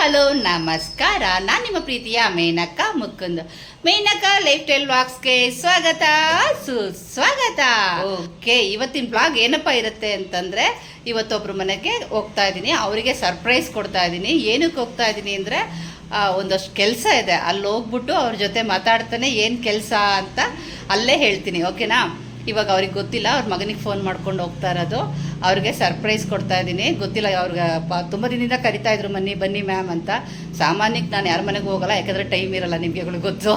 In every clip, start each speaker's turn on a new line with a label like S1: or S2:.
S1: Hello, ನಮಸ್ಕಾರ. ನಾನು ನಿಮ್ಮ ಪ್ರೀತಿಯ ಮೇನಕ ಮುಕುಂದ್. ಮೇನಕ ಲೈಫ್ ಸ್ಟೈಲ್ ಬ್ಲಾಗ್ಸ್ಗೆ ಸ್ವಾಗತ, ಸುಸ್ವಾಗತ. ಓಕೆ, ಇವತ್ತಿನ ಬ್ಲಾಗ್ ಏನಪ್ಪ ಇರುತ್ತೆ ಅಂತಂದ್ರೆ, ಇವತ್ತೊಬ್ರು ಮನೆಗೆ ಹೋಗ್ತಾ ಇದ್ದೀನಿ ಅವರಿಗೆ ಸರ್ಪ್ರೈಸ್ ಕೊಡ್ತಾ ಇದ್ದೀನಿ ಏನಕ್ಕೆ ಹೋಗ್ತಾ ಇದ್ದೀನಿ ಅಂದರೆ ಒಂದಷ್ಟು ಕೆಲಸ ಇದೆ. ಅಲ್ಲಿ ಹೋಗ್ಬಿಟ್ಟು ಅವ್ರ ಜೊತೆ ಮಾತಾಡ್ತಾನೆ ಏನು ಕೆಲಸ ಅಂತ ಅಲ್ಲೇ ಹೇಳ್ತೀನಿ. ಓಕೆನಾ? ಇವಾಗ ಅವ್ರಿಗೆ ಗೊತ್ತಿಲ್ಲ, ಅವ್ರ ಮಗನಿಗೆ ಫೋನ್ ಮಾಡ್ಕೊಂಡು ಹೋಗ್ತಾ ಇರೋದು. ಅವ್ರಿಗೆ ಸರ್ಪ್ರೈಸ್ ಕೊಡ್ತಾ ಇದ್ದೀನಿ. ಗೊತ್ತಿಲ್ಲ ಅವ್ರಿಗೆ, ಪ, ತುಂಬ ದಿನದಿಂದ ಕರಿತಾ ಇದ್ರು ಬನ್ನಿ ಬನ್ನಿ ಮ್ಯಾಮ್ ಅಂತ. ಸಾಮಾನ್ಯಕ್ಕೆ ನಾನು ಯಾರ ಮನೆಗೂ ಹೋಗಲ್ಲ, ಯಾಕಂದರೆ ಟೈಮ್ ಇರಲ್ಲ ನಿಮಗೆ ಗೊತ್ತು.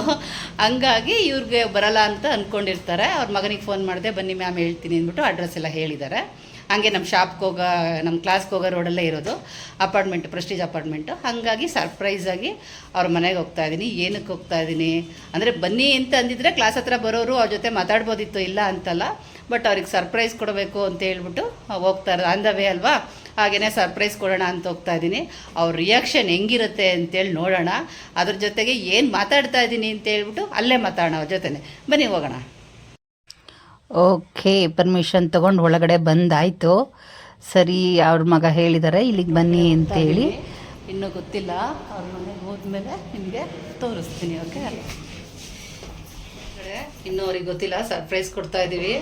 S1: ಹಂಗಾಗಿ ಇವ್ರಿಗೆ ಬರಲ್ಲ ಅಂತ ಅಂದ್ಕೊಂಡಿರ್ತಾರೆ ಅವ್ರ ಮಗನಿಗೆ ಫೋನ್ ಮಾಡಿದೆ, ಬನ್ನಿ ಮ್ಯಾಮ್ ಹೇಳ್ತೀನಿ ಅಂದ್ಬಿಟ್ಟು ಅಡ್ರೆಸ್ ಎಲ್ಲ ಹೇಳಿದ್ದಾರೆ. ಹಾಗೆ ನಮ್ಮ ಶಾಪ್ಗೆ ಹೋಗೋ, ನಮ್ಮ ಕ್ಲಾಸ್ಗೆ ಹೋಗೋ ರೋಡಲ್ಲೇ ಇರೋದು. ಅಪಾರ್ಟ್ಮೆಂಟ್ ಪ್ರೆಸ್ಟೀಜ್ ಅಪಾರ್ಟ್ಮೆಂಟು ಹಾಗಾಗಿ ಸರ್ಪ್ರೈಸಾಗಿ ಅವ್ರ ಮನೆಗೆ ಹೋಗ್ತಾ ಇದ್ದೀನಿ. ಏನಕ್ಕೆ ಹೋಗ್ತಾ ಇದ್ದೀನಿ? ಅಂದರೆ ಬನ್ನಿ ಅಂತ ಅಂದಿದ್ರೆ ಕ್ಲಾಸ್ ಹತ್ರ ಬರೋರು ಅವ್ರ ಜೊತೆ ಮಾತಾಡ್ಬೋದಿತ್ತು, ಇಲ್ಲ ಅಂತಲ್ಲ. ಬಟ್ ಅವ್ರಿಗೆ ಸರ್ಪ್ರೈಸ್ ಕೊಡಬೇಕು ಅಂತ ಹೇಳ್ಬಿಟ್ಟು ಹೋಗ್ತಾರೆ ಅಂದವೇ ಅಲ್ವಾ? ಹಾಗೆಯೇ ಸರ್ಪ್ರೈಸ್ ಕೊಡೋಣ ಅಂತ ಹೋಗ್ತಾ ಇದ್ದೀನಿ. ಅವ್ರ ರಿಯಾಕ್ಷನ್ ಹೆಂಗಿರುತ್ತೆ ಅಂತೇಳಿ ನೋಡೋಣ. ಅದ್ರ ಜೊತೆಗೆ ಏನು ಮಾತಾಡ್ತಾ ಇದ್ದೀನಿ ಅಂತ ಹೇಳ್ಬಿಟ್ಟು ಅಲ್ಲೇ ಮಾತಾಡೋಣ ಅವ್ರ ಜೊತೆನೆ. ಬನ್ನಿ ಹೋಗೋಣ. ಓಕೆ ಪರ್ಮಿಷನ್ ತಗೊಂಡು ಒಳಗಡೆ ಬಂದಾಯಿತು. ಸರಿ ಅವ್ರ ಮಗ ಹೇಳಿದ್ದಾರೆ ಇಲ್ಲಿಗೆ ಬನ್ನಿ ಅಂತ ಹೇಳಿ. ಇನ್ನೂ ಗೊತ್ತಿಲ್ಲ ಅವ್ರ ಮನೆಗೆ ಹೋದ್ಮೇಲೆ ನಿಮಗೆ ತೋರಿಸ್ತೀನಿ ಓಕೆ? ಇನ್ನೂ ಅವ್ರಿಗೆ ಗೊತ್ತಿಲ್ಲ ಸರ್ಪ್ರೈಸ್ ಕೊಡ್ತಾ ಇದ್ದೀವಿ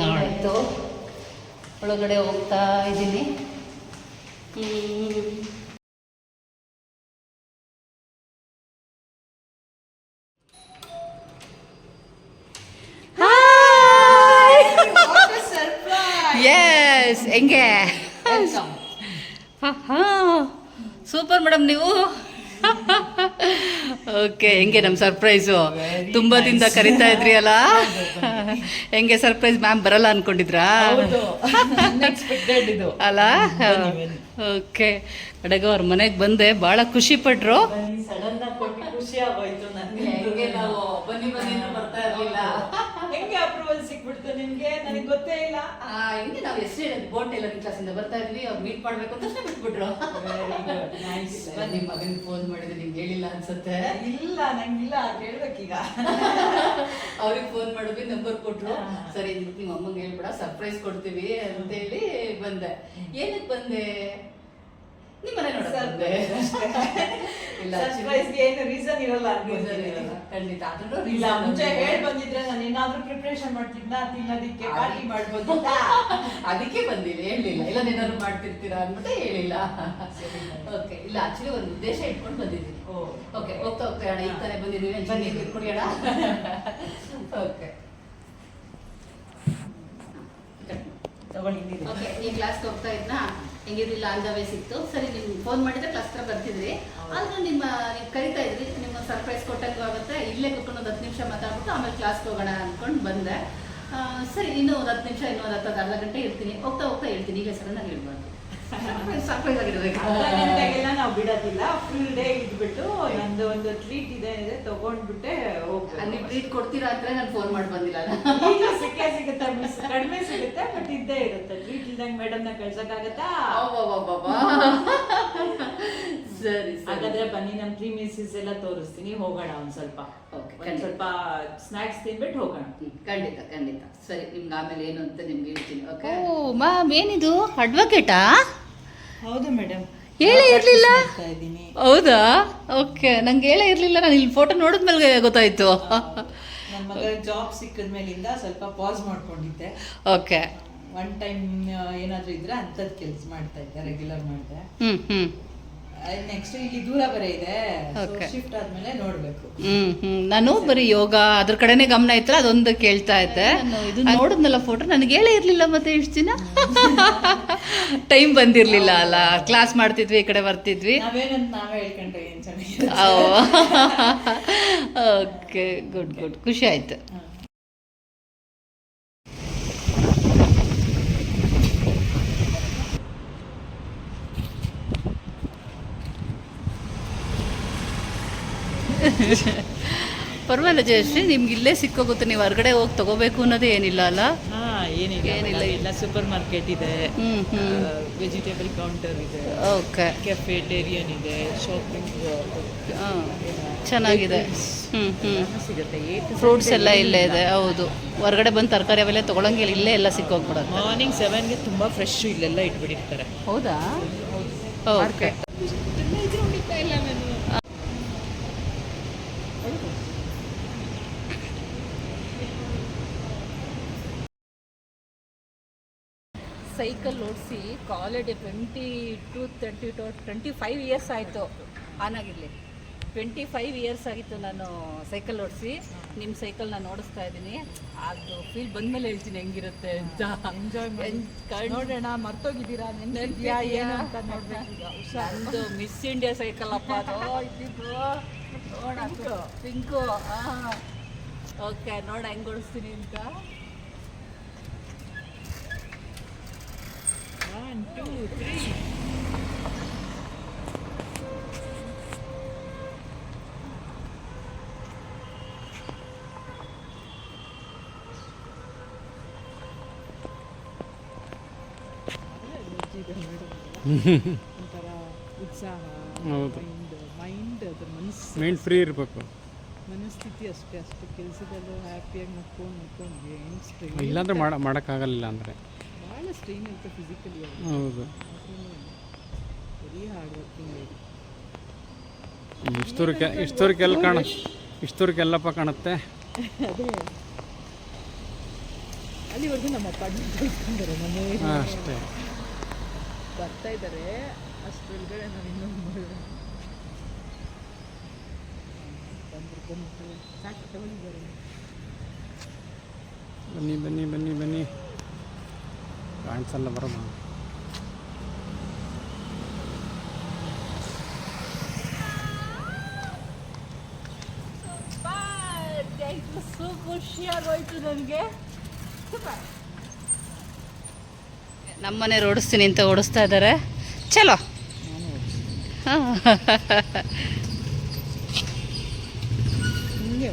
S1: ನಾಳಿದ್ದು ಒಳಗಡೆ ಹೋಗ್ತಾ ಇದ್ದೀನಿ ಹೆಂಗೆ? ಸೂಪರ್ ಮೇಡಮ್ ನೀವು. ಓಕೆ ಹೆಂಗೆ ನಮ್ಮ ಸರ್ಪ್ರೈಸು ತುಂಬ ದಿನದ ಕರಿತಾ ಇದ್ರಿ ಅಲ್ಲ ಹೆಂಗೆ ಸರ್ಪ್ರೈಸ್ ಮ್ಯಾಮ್ ಬರಲ್ಲ ಅನ್ಕೊಂಡಿದ್ರಾ?
S2: ಅನ್ಎಕ್ಸ್ಪೆಕ್ಟೆಡ್ ಇದು.
S1: ಅಲ್ಲ? ಓಕೆ. ಕಡೆಗೆ ಅವ್ರ ಮನೆಗೆ ಬಂದೆ ಭಾಳ ಖುಷಿ ಪಟ್ರು
S2: ಸಡನ್ ಆಗಿ ಕೊಟ್ಟು ಖುಷಿ ಆಗೋಯ್ತು ನನಗೆ
S1: ಬನ್ನಿ ಬನ್ನಿ ಬರ್ತಾ ಇರಲಿಲ್ಲ
S2: ಹೆಂಗೆ ಅಪ್ರೂವಲ್ ಸಿಕ್ಬಿಡ್ತು ನಿಮ್ಗೆ ನನಗೆ ಗೊತ್ತೇ ಇಲ್ಲ.
S1: ಹಿಂಗೆ ನಾವು ಎಷ್ಟು ಬೋಟ್ ಎಲ್ಲ ಕ್ಲಾಸಿಂದ ಬರ್ತಾ ಇದ್ವಿ ಅವ್ರು ಮೀಟ್ ಮಾಡ್ಬೇಕು ಅಂತ ಬಿಟ್ಬಿಟ್ರು. ನಿಮ್ಮ ಮಗನಿಗೆ ಫೋನ್ ಮಾಡಿದ್ರೆ ನಿಮ್ಗೆ ಹೇಳಿಲ್ಲ ಅನ್ಸುತ್ತೆ.
S2: ಇಲ್ಲ ನಂಗಿಲ್ಲ ಕೇಳ್ಬೇಕೀಗ
S1: ಅವ್ರಿಗೆ ಫೋನ್ ಮಾಡಿದ್ವಿ ನಂಬರ್ ಕೊಟ್ರು. ಸರಿ ನಿಮ್ಮ ಅಮ್ಮಂಗೆ ಹೇಳ್ಬಿಡ ಸರ್ಪ್ರೈಸ್ ಕೊಡ್ತೀವಿ ಅಂತ ಹೇಳಿ ಬಂದೆ ಏನಕ್ಕೆ ಬಂದೆ? ನಿಮ್ಮ ಮನೆ ನೋಡಕ್ ಇಲ್ಲ
S2: ಸರ್ಪ್ರೈಸ್ ಏನು ರೀಸನ್ ಇರಲ್ಲ.
S1: ಖಂಡಿತ. ಅದ್ರಲ್ಲೂ
S2: ಇಲ್ಲ ಮುಂಚೆ. ಹೇಳ್ ಬಂದಿದ್ರೆ ನಾನು ಏನಾದ್ರೂ ಪ್ರಿಪರೇಷನ್ ಮಾಡ್ತಿದ್ನ ತಿನ್ನೋದಿಕ್ಕೆ ಪಾರ್ಟಿ ಮಾಡ್ಬೋದು
S1: ಅದಕ್ಕೆ ಬಂದಿಲ್ಲ ಹೇಳಿಲ್ಲ. ಇಲ್ಲ ಏನಾದ್ರು ಮಾಡ್ತಿರ್ತೀರಾ ಅಂದ್ಬಿಟ್ಟು ಹೇಳಿಲ್ಲ. ಓಕೆ ಇಲ್ಲ ಆಕ್ಚುಲಿ ಒಂದು ಉದ್ದೇಶ ಇಟ್ಕೊಂಡು ಬಂದಿದ್ದೀನಿ. ಓಕೆ ಹೋಗ್ತಾ ಹೋಗ್ತಾ ಅಣ್ಣ ಈ ತಾನೇ ಬಂದಿದ್ದೀವಿ. ಬನ್ನಿ ಕುಡಿಯೋಣ ಅಣ್ಣ ಓಕೆ
S2: ತಗೊಳ್ಳಿ
S1: ಓಕೆ ಈ ಕ್ಲಾಸ್ಗೆ ಹೋಗ್ತಾ ಇದ್ನಾ? ಹೆಂಗಿರ್ಲಿಲ್ಲ ಆನ್ ದ ವೇ ಸಿಕ್ತು ಸರಿ ನಿಮ್ಗೆ ಫೋನ್ ಮಾಡಿದ್ರೆ ಕ್ಲಾಸ್ ಹತ್ರ ಬರ್ತಿದ್ರಿ ಆದ್ರೆ ನಿಮ್ಮ ನೀವು ಕರಿತಾ ಇದ್ರಿ ನಿಮ್ಮ ಸರ್ಪ್ರೈಸ್ ಕೊಟ್ಟಂಗೂ ಆಗುತ್ತೆ ಇಲ್ಲೇ ಕುತ್ಕೊಂಡು ಒಂದು ಹತ್ತು ನಿಮಿಷ ಮಾತಾಡ್ಬಿಟ್ಟು ಆಮೇಲೆ ಕ್ಲಾಸ್ಗೆ ಹೋಗೋಣ ಅಂದ್ಕೊಂಡು ಬಂದೆ. ಸರಿ ಇನ್ನೂ ಒಂದು ಹತ್ತು ನಿಮಿಷ ಇನ್ನೂ ಒಂದು ಹತ್ತು ಅರ್ಧ ಗಂಟೆ ಇರ್ತೀನಿ. ಹೋಗ್ತಾ ಹೋಗ್ತಾ ಹೇಳ್ತೀನಿ. ಈಗ ಸರ್ ನಾನು ಹೇಳ್ಬಾರ್ದು.
S2: ಗಂಟೆಗೆಲ್ಲ ನಾವು ಬಿಡೋದಿಲ್ಲ. ಫುಲ್ ಡೇ ಇದ್ಬಿಟ್ಟು ನಂದು ಒಂದು ಟ್ರೀಟ್ ಇದೆ ಇದೆ ತಗೊಂಡ್ಬಿಟ್ಟೆ
S1: ನೀವು
S2: ಹೋಗ್ಬೇಕು
S1: ಟ್ರೀಟ್ ಕೊಡ್ತೀರಾ ಅಂತ ನಾನು ಫೋನ್ ಮಾಡಿ ಬಂದಿಲ್ಲ
S2: ಈಗ ಸಿಕ್ಕೇ ಸಿಗುತ್ತೆ ಮಿಸ್ ಕಡಿಮೆ ಸಿಗುತ್ತೆ ಬಟ್ ಇದ್ದೇ ಇರುತ್ತೆ. ಟ್ರೀಟ್ ಇಲ್ದಂಗೆ ಮೇಡಮ್ನ ಕಳ್ಸಕ್ಕಾಗತ್ತಾ.
S1: ಸರಿ ಸರಿ.
S2: ಹಾಗಾದ್ರೆ ಬನ್ನಿ ನಮ್ಮ ತ್ರೀ ಮಿಸ್ಸಸ್ ಎಲ್ಲ ತೋರಿಸ್ತೀನಿ. ಹೋಗೋಣ ಒಂದ್ ಸ್ವಲ್ಪ.
S1: ಓಕೆ
S2: ಒಂದ್ ಸ್ವಲ್ಪ ಸ್ನಾಕ್ಸ್ ತಿನ್ಬಿಟ್ಟು ಹೋಗೋಣ.
S1: ಖಂಡಿತ ಖಂಡಿತ. ಸರಿ ನಿಮ್ಗೆ ಆಮೇಲೆ ಏನು ಅಂತ ನಿಮ್ಗೆ ಹೇಳ್ತೀನಿ ಓಕೆ ಓ ಮ್ಯಾಮ್ ಏನಿದು? ಅಡ್ವೊಕೇಟಾ
S2: ಹೌದು ಮೇಡಮ್
S1: ಹೇಳೇ ಇರಲಿಲ್ಲ? ಹೌದಾ? ಓಕೆ ನಂಗೆ ಹೇಳೇ ಇರಲಿಲ್ಲ ನಾನು ಇಲ್ಲಿ ಫೋಟೋ ನೋಡಿದ್ಮೇಲೆ ಗೊತ್ತಾಯ್ತು.
S2: ನನ್ನ ಮಗ ಜಾಬ್ ಸಿಕ್ಕಿದ ಮೇಲಿಂದ ಸ್ವಲ್ಪ ಪಾಸ್ ಮಾಡ್ಕೊಂಡಿದ್ದೆ.
S1: ಓಕೆ.
S2: ಒನ್ ಟೈಮ್ ಏನಾದರೂ ಇದ್ರೆ ಅಂಥದ್ದು ಕೆಲಸ ಮಾಡ್ತಾ ಇದ್ದೆ ರೆಗ್ಯುಲರ್ ಮಾಡಿದೆ.
S1: ಹ್ಞೂ ಹ್ಞೂ
S2: ನೆಕ್ಸ್ಟ್ ಇಲ್ಲಿ ದೂರ ಬರೆ ಇದೆ. ಶಿಫ್ಟ್ ಆದ್ಮೇಲೆ ನೋಡ್ಬೇಕು.
S1: ಹ್ಮ್ ಹ್ಮ್. ನಾನು ಬರೀ ಯೋಗ ಅದ್ರ ಕಡೆನೇ ಗಮನ ಇತ್ತಲ್ಲ ಅದೊಂದು ಕೇಳ್ತಾ ಇದ್ದೆ. ಇದು ನೋಡಿದ್ನಲ್ಲ ಫೋಟೋ ನನಗೆ ಹೇಳೇ ಇರ್ಲಿಲ್ಲ ಮತ್ತೆ ಇಷ್ಟು ದಿನ. ಟೈಮ್ ಬಂದಿರ್ಲಿಲ್ಲ ಅಲ್ಲ. ಕ್ಲಾಸ್ ಮಾಡ್ತಿದ್ವಿ ಈ ಕಡೆ ಬರ್ತಿದ್ವಿ. ಓಕೆ ಗುಡ್ ಗುಡ್ ಖುಷಿ ಆಯ್ತು. ಪರವಾಗಿಲ್ಲ ಜಯಶ್ರೀ ನಿಮ್ಗೆ ಇಲ್ಲೇ ಸಿಕ್ಕೋಗುತ್ತೆ ನೀವು ಹೊರಗಡೆ ಹೋಗಿ ತಗೋಬೇಕು ಅನ್ನೋದು ಏನಿಲ್ಲ ಅಲ್ಲ?
S2: ಹಾ ಏನಿಲ್ಲ.
S1: ಏನಿಲ್ಲ.
S2: ಎಲ್ಲ ಸೂಪರ್ ಮಾರ್ಕೆಟ್ ಇದೆ.
S1: Hmm hmm.
S2: ವೆಜಿಟೇಬಲ್ ಕೌಂಟರ್ ಇದೆ.
S1: ಓಕೆ.
S2: ಕೆಫೆಟೇರಿಯನ್ ಇದೆ ಶಾಪಿಂಗ್
S1: ಚೆನ್ನಾಗಿದೆ. ಹ್ಮ್ ಹ್ಮ್.
S2: ಸಿಗುತ್ತೆ.
S1: ಫ್ರೂಟ್ಸ್ ಎಲ್ಲ ಇಲ್ಲೇ ಇದೆ ಹೌದು. ಹೊರಗಡೆ ಬಂದು ತರಕಾರಿ ಅವೆಲ್ಲ ತೊಗೊಳಂಗಿಲ್ಲ ಇಲ್ಲೇ ಎಲ್ಲ ಸಿಕ್ಕೋಗ್ಬಿಡುತ್ತೆ.
S2: ಮಾರ್ನಿಂಗ್ ಸೆವೆನ್ಗೆ ತುಂಬಾ ಫ್ರೆಶ್ ಇಲ್ಲೆಲ್ಲ ಇಟ್ಬಿಟ್ಟಿರ್ತಾರೆ.
S1: ಹೌದಾ? ಓಕೆ. ಸೈಕಲ್ ಓಡಿಸಿ college twenty two twenty two twenty five years ಆಯಿತು. ಆನ್ ಆಗಿರಲಿ. ಟ್ವೆಂಟಿ ಫೈವ್ ಇಯರ್ಸ್ ಆಗಿತ್ತು ನಾನು ಸೈಕಲ್ ಓಡಿಸಿ. ನಿಮ್ಮ ಸೈಕಲ್ ನಾನು ಓಡಿಸ್ತಾ ಇದ್ದೀನಿ. ಅದು ಫೀಲ್ ಬಂದಮೇಲೆ ಹೇಳ್ತೀನಿ ಹೆಂಗಿರುತ್ತೆ ಅಂತ.
S2: ಎಂಜಾಯ್ ನೋಡೋಣ ಮರ್ತೋಗಿದ್ದೀರಾ? ಏನು ಅಂತ ಹುಷಾರ್.
S1: ಮಿಸ್ ಇಂಡಿಯಾ ಸೈಕಲ್ ಅಪ್ಪ ಅದು. ಇದ್ದಿದ್ದು. ನೋಡ ಪಿಂಕು ಓಕೆ ನೋಡ ಹೆಂಗ್ ಓಡಿಸ್ತೀನಿ ಅಂತ.
S2: ಒನ್ ಟೂ ತ್ರೀ ಒಂಥರ ಉತ್ಸಾಹ
S3: ಹೌದು.
S2: ಮೈಂಡ್ ಮೈಂಡ್ ಅದ್ರ ಮನಸ್ಸು
S3: ಮೈಂಡ್ ಫ್ರೀ ಇರಬೇಕು.
S2: ಮನಸ್ಥಿತಿ ಅಷ್ಟೇ ಅಷ್ಟು. ಕೆಲಸದಲ್ಲೂ ಹ್ಯಾಪಿಯಾಗಿ ಮುಕ್ಕೊಂಡು ಮುಕ್ಕೊಂಡು ಏನು
S3: ಇಲ್ಲಾಂದ್ರೆ ಮಾಡ ಮಾಡೋಕ್ಕಾಗಲ್ಲ ಅಂದರೆ.
S2: ಭಾಳ ಸ್ಟ್ರೈನ್ ಇರುತ್ತೆ ಫಿಸಿಕಲಿ
S3: ಹೌದು.
S2: ವೆರಿ ಹಾರ್ಡ್ ವರ್ಕಿಂಗ್ ಲೇಡಿ
S3: ಇಷ್ಟೂರಕ್ಕೆ ಇಷ್ಟೂರಕ್ಕೆಲ್ಲ ಕಾಣ ಇಷ್ಟೂರಕ್ಕೆಲ್ಲಪ್ಪ ಕಾಣುತ್ತೆ.
S2: ಅದೇ. ಅಲ್ಲಿವರೆಗೂ ನಮ್ಮ ಅಪ್ಪ ಕಳ್ಸ್ಕೊಂಡಾರೆ ಮನೆ.
S3: ಅಷ್ಟೇ.
S2: ಬರ್ತಾ ಇದ್ದಾರೆ ಅಷ್ಟರೊಳಗಡೆ ನಾವು ಇನ್ನೊಂದು ಬಂದ್ರು ಬಂದು ಸಾಕು ತಗೊಂಡಿದ್ದಾರೆ
S3: ಬನ್ನಿ ಬನ್ನಿ ಬನ್ನಿ ಬನ್ನಿ. ಕಾಣಿಸಲ್ಲ ಬರೋಣ.
S1: ಬರೋದು ಖುಷಿಯಾಗೋಯ್ತು ನನಗೆ ನಮ್ಮನೆ ಓಡಿಸ್ತೀನಿ ಅಂತ ಓಡಿಸ್ತಾ ಇದ್ದಾರೆ. ಚಲೋ. ಹಾಂ
S2: ಹಿಂಗೆ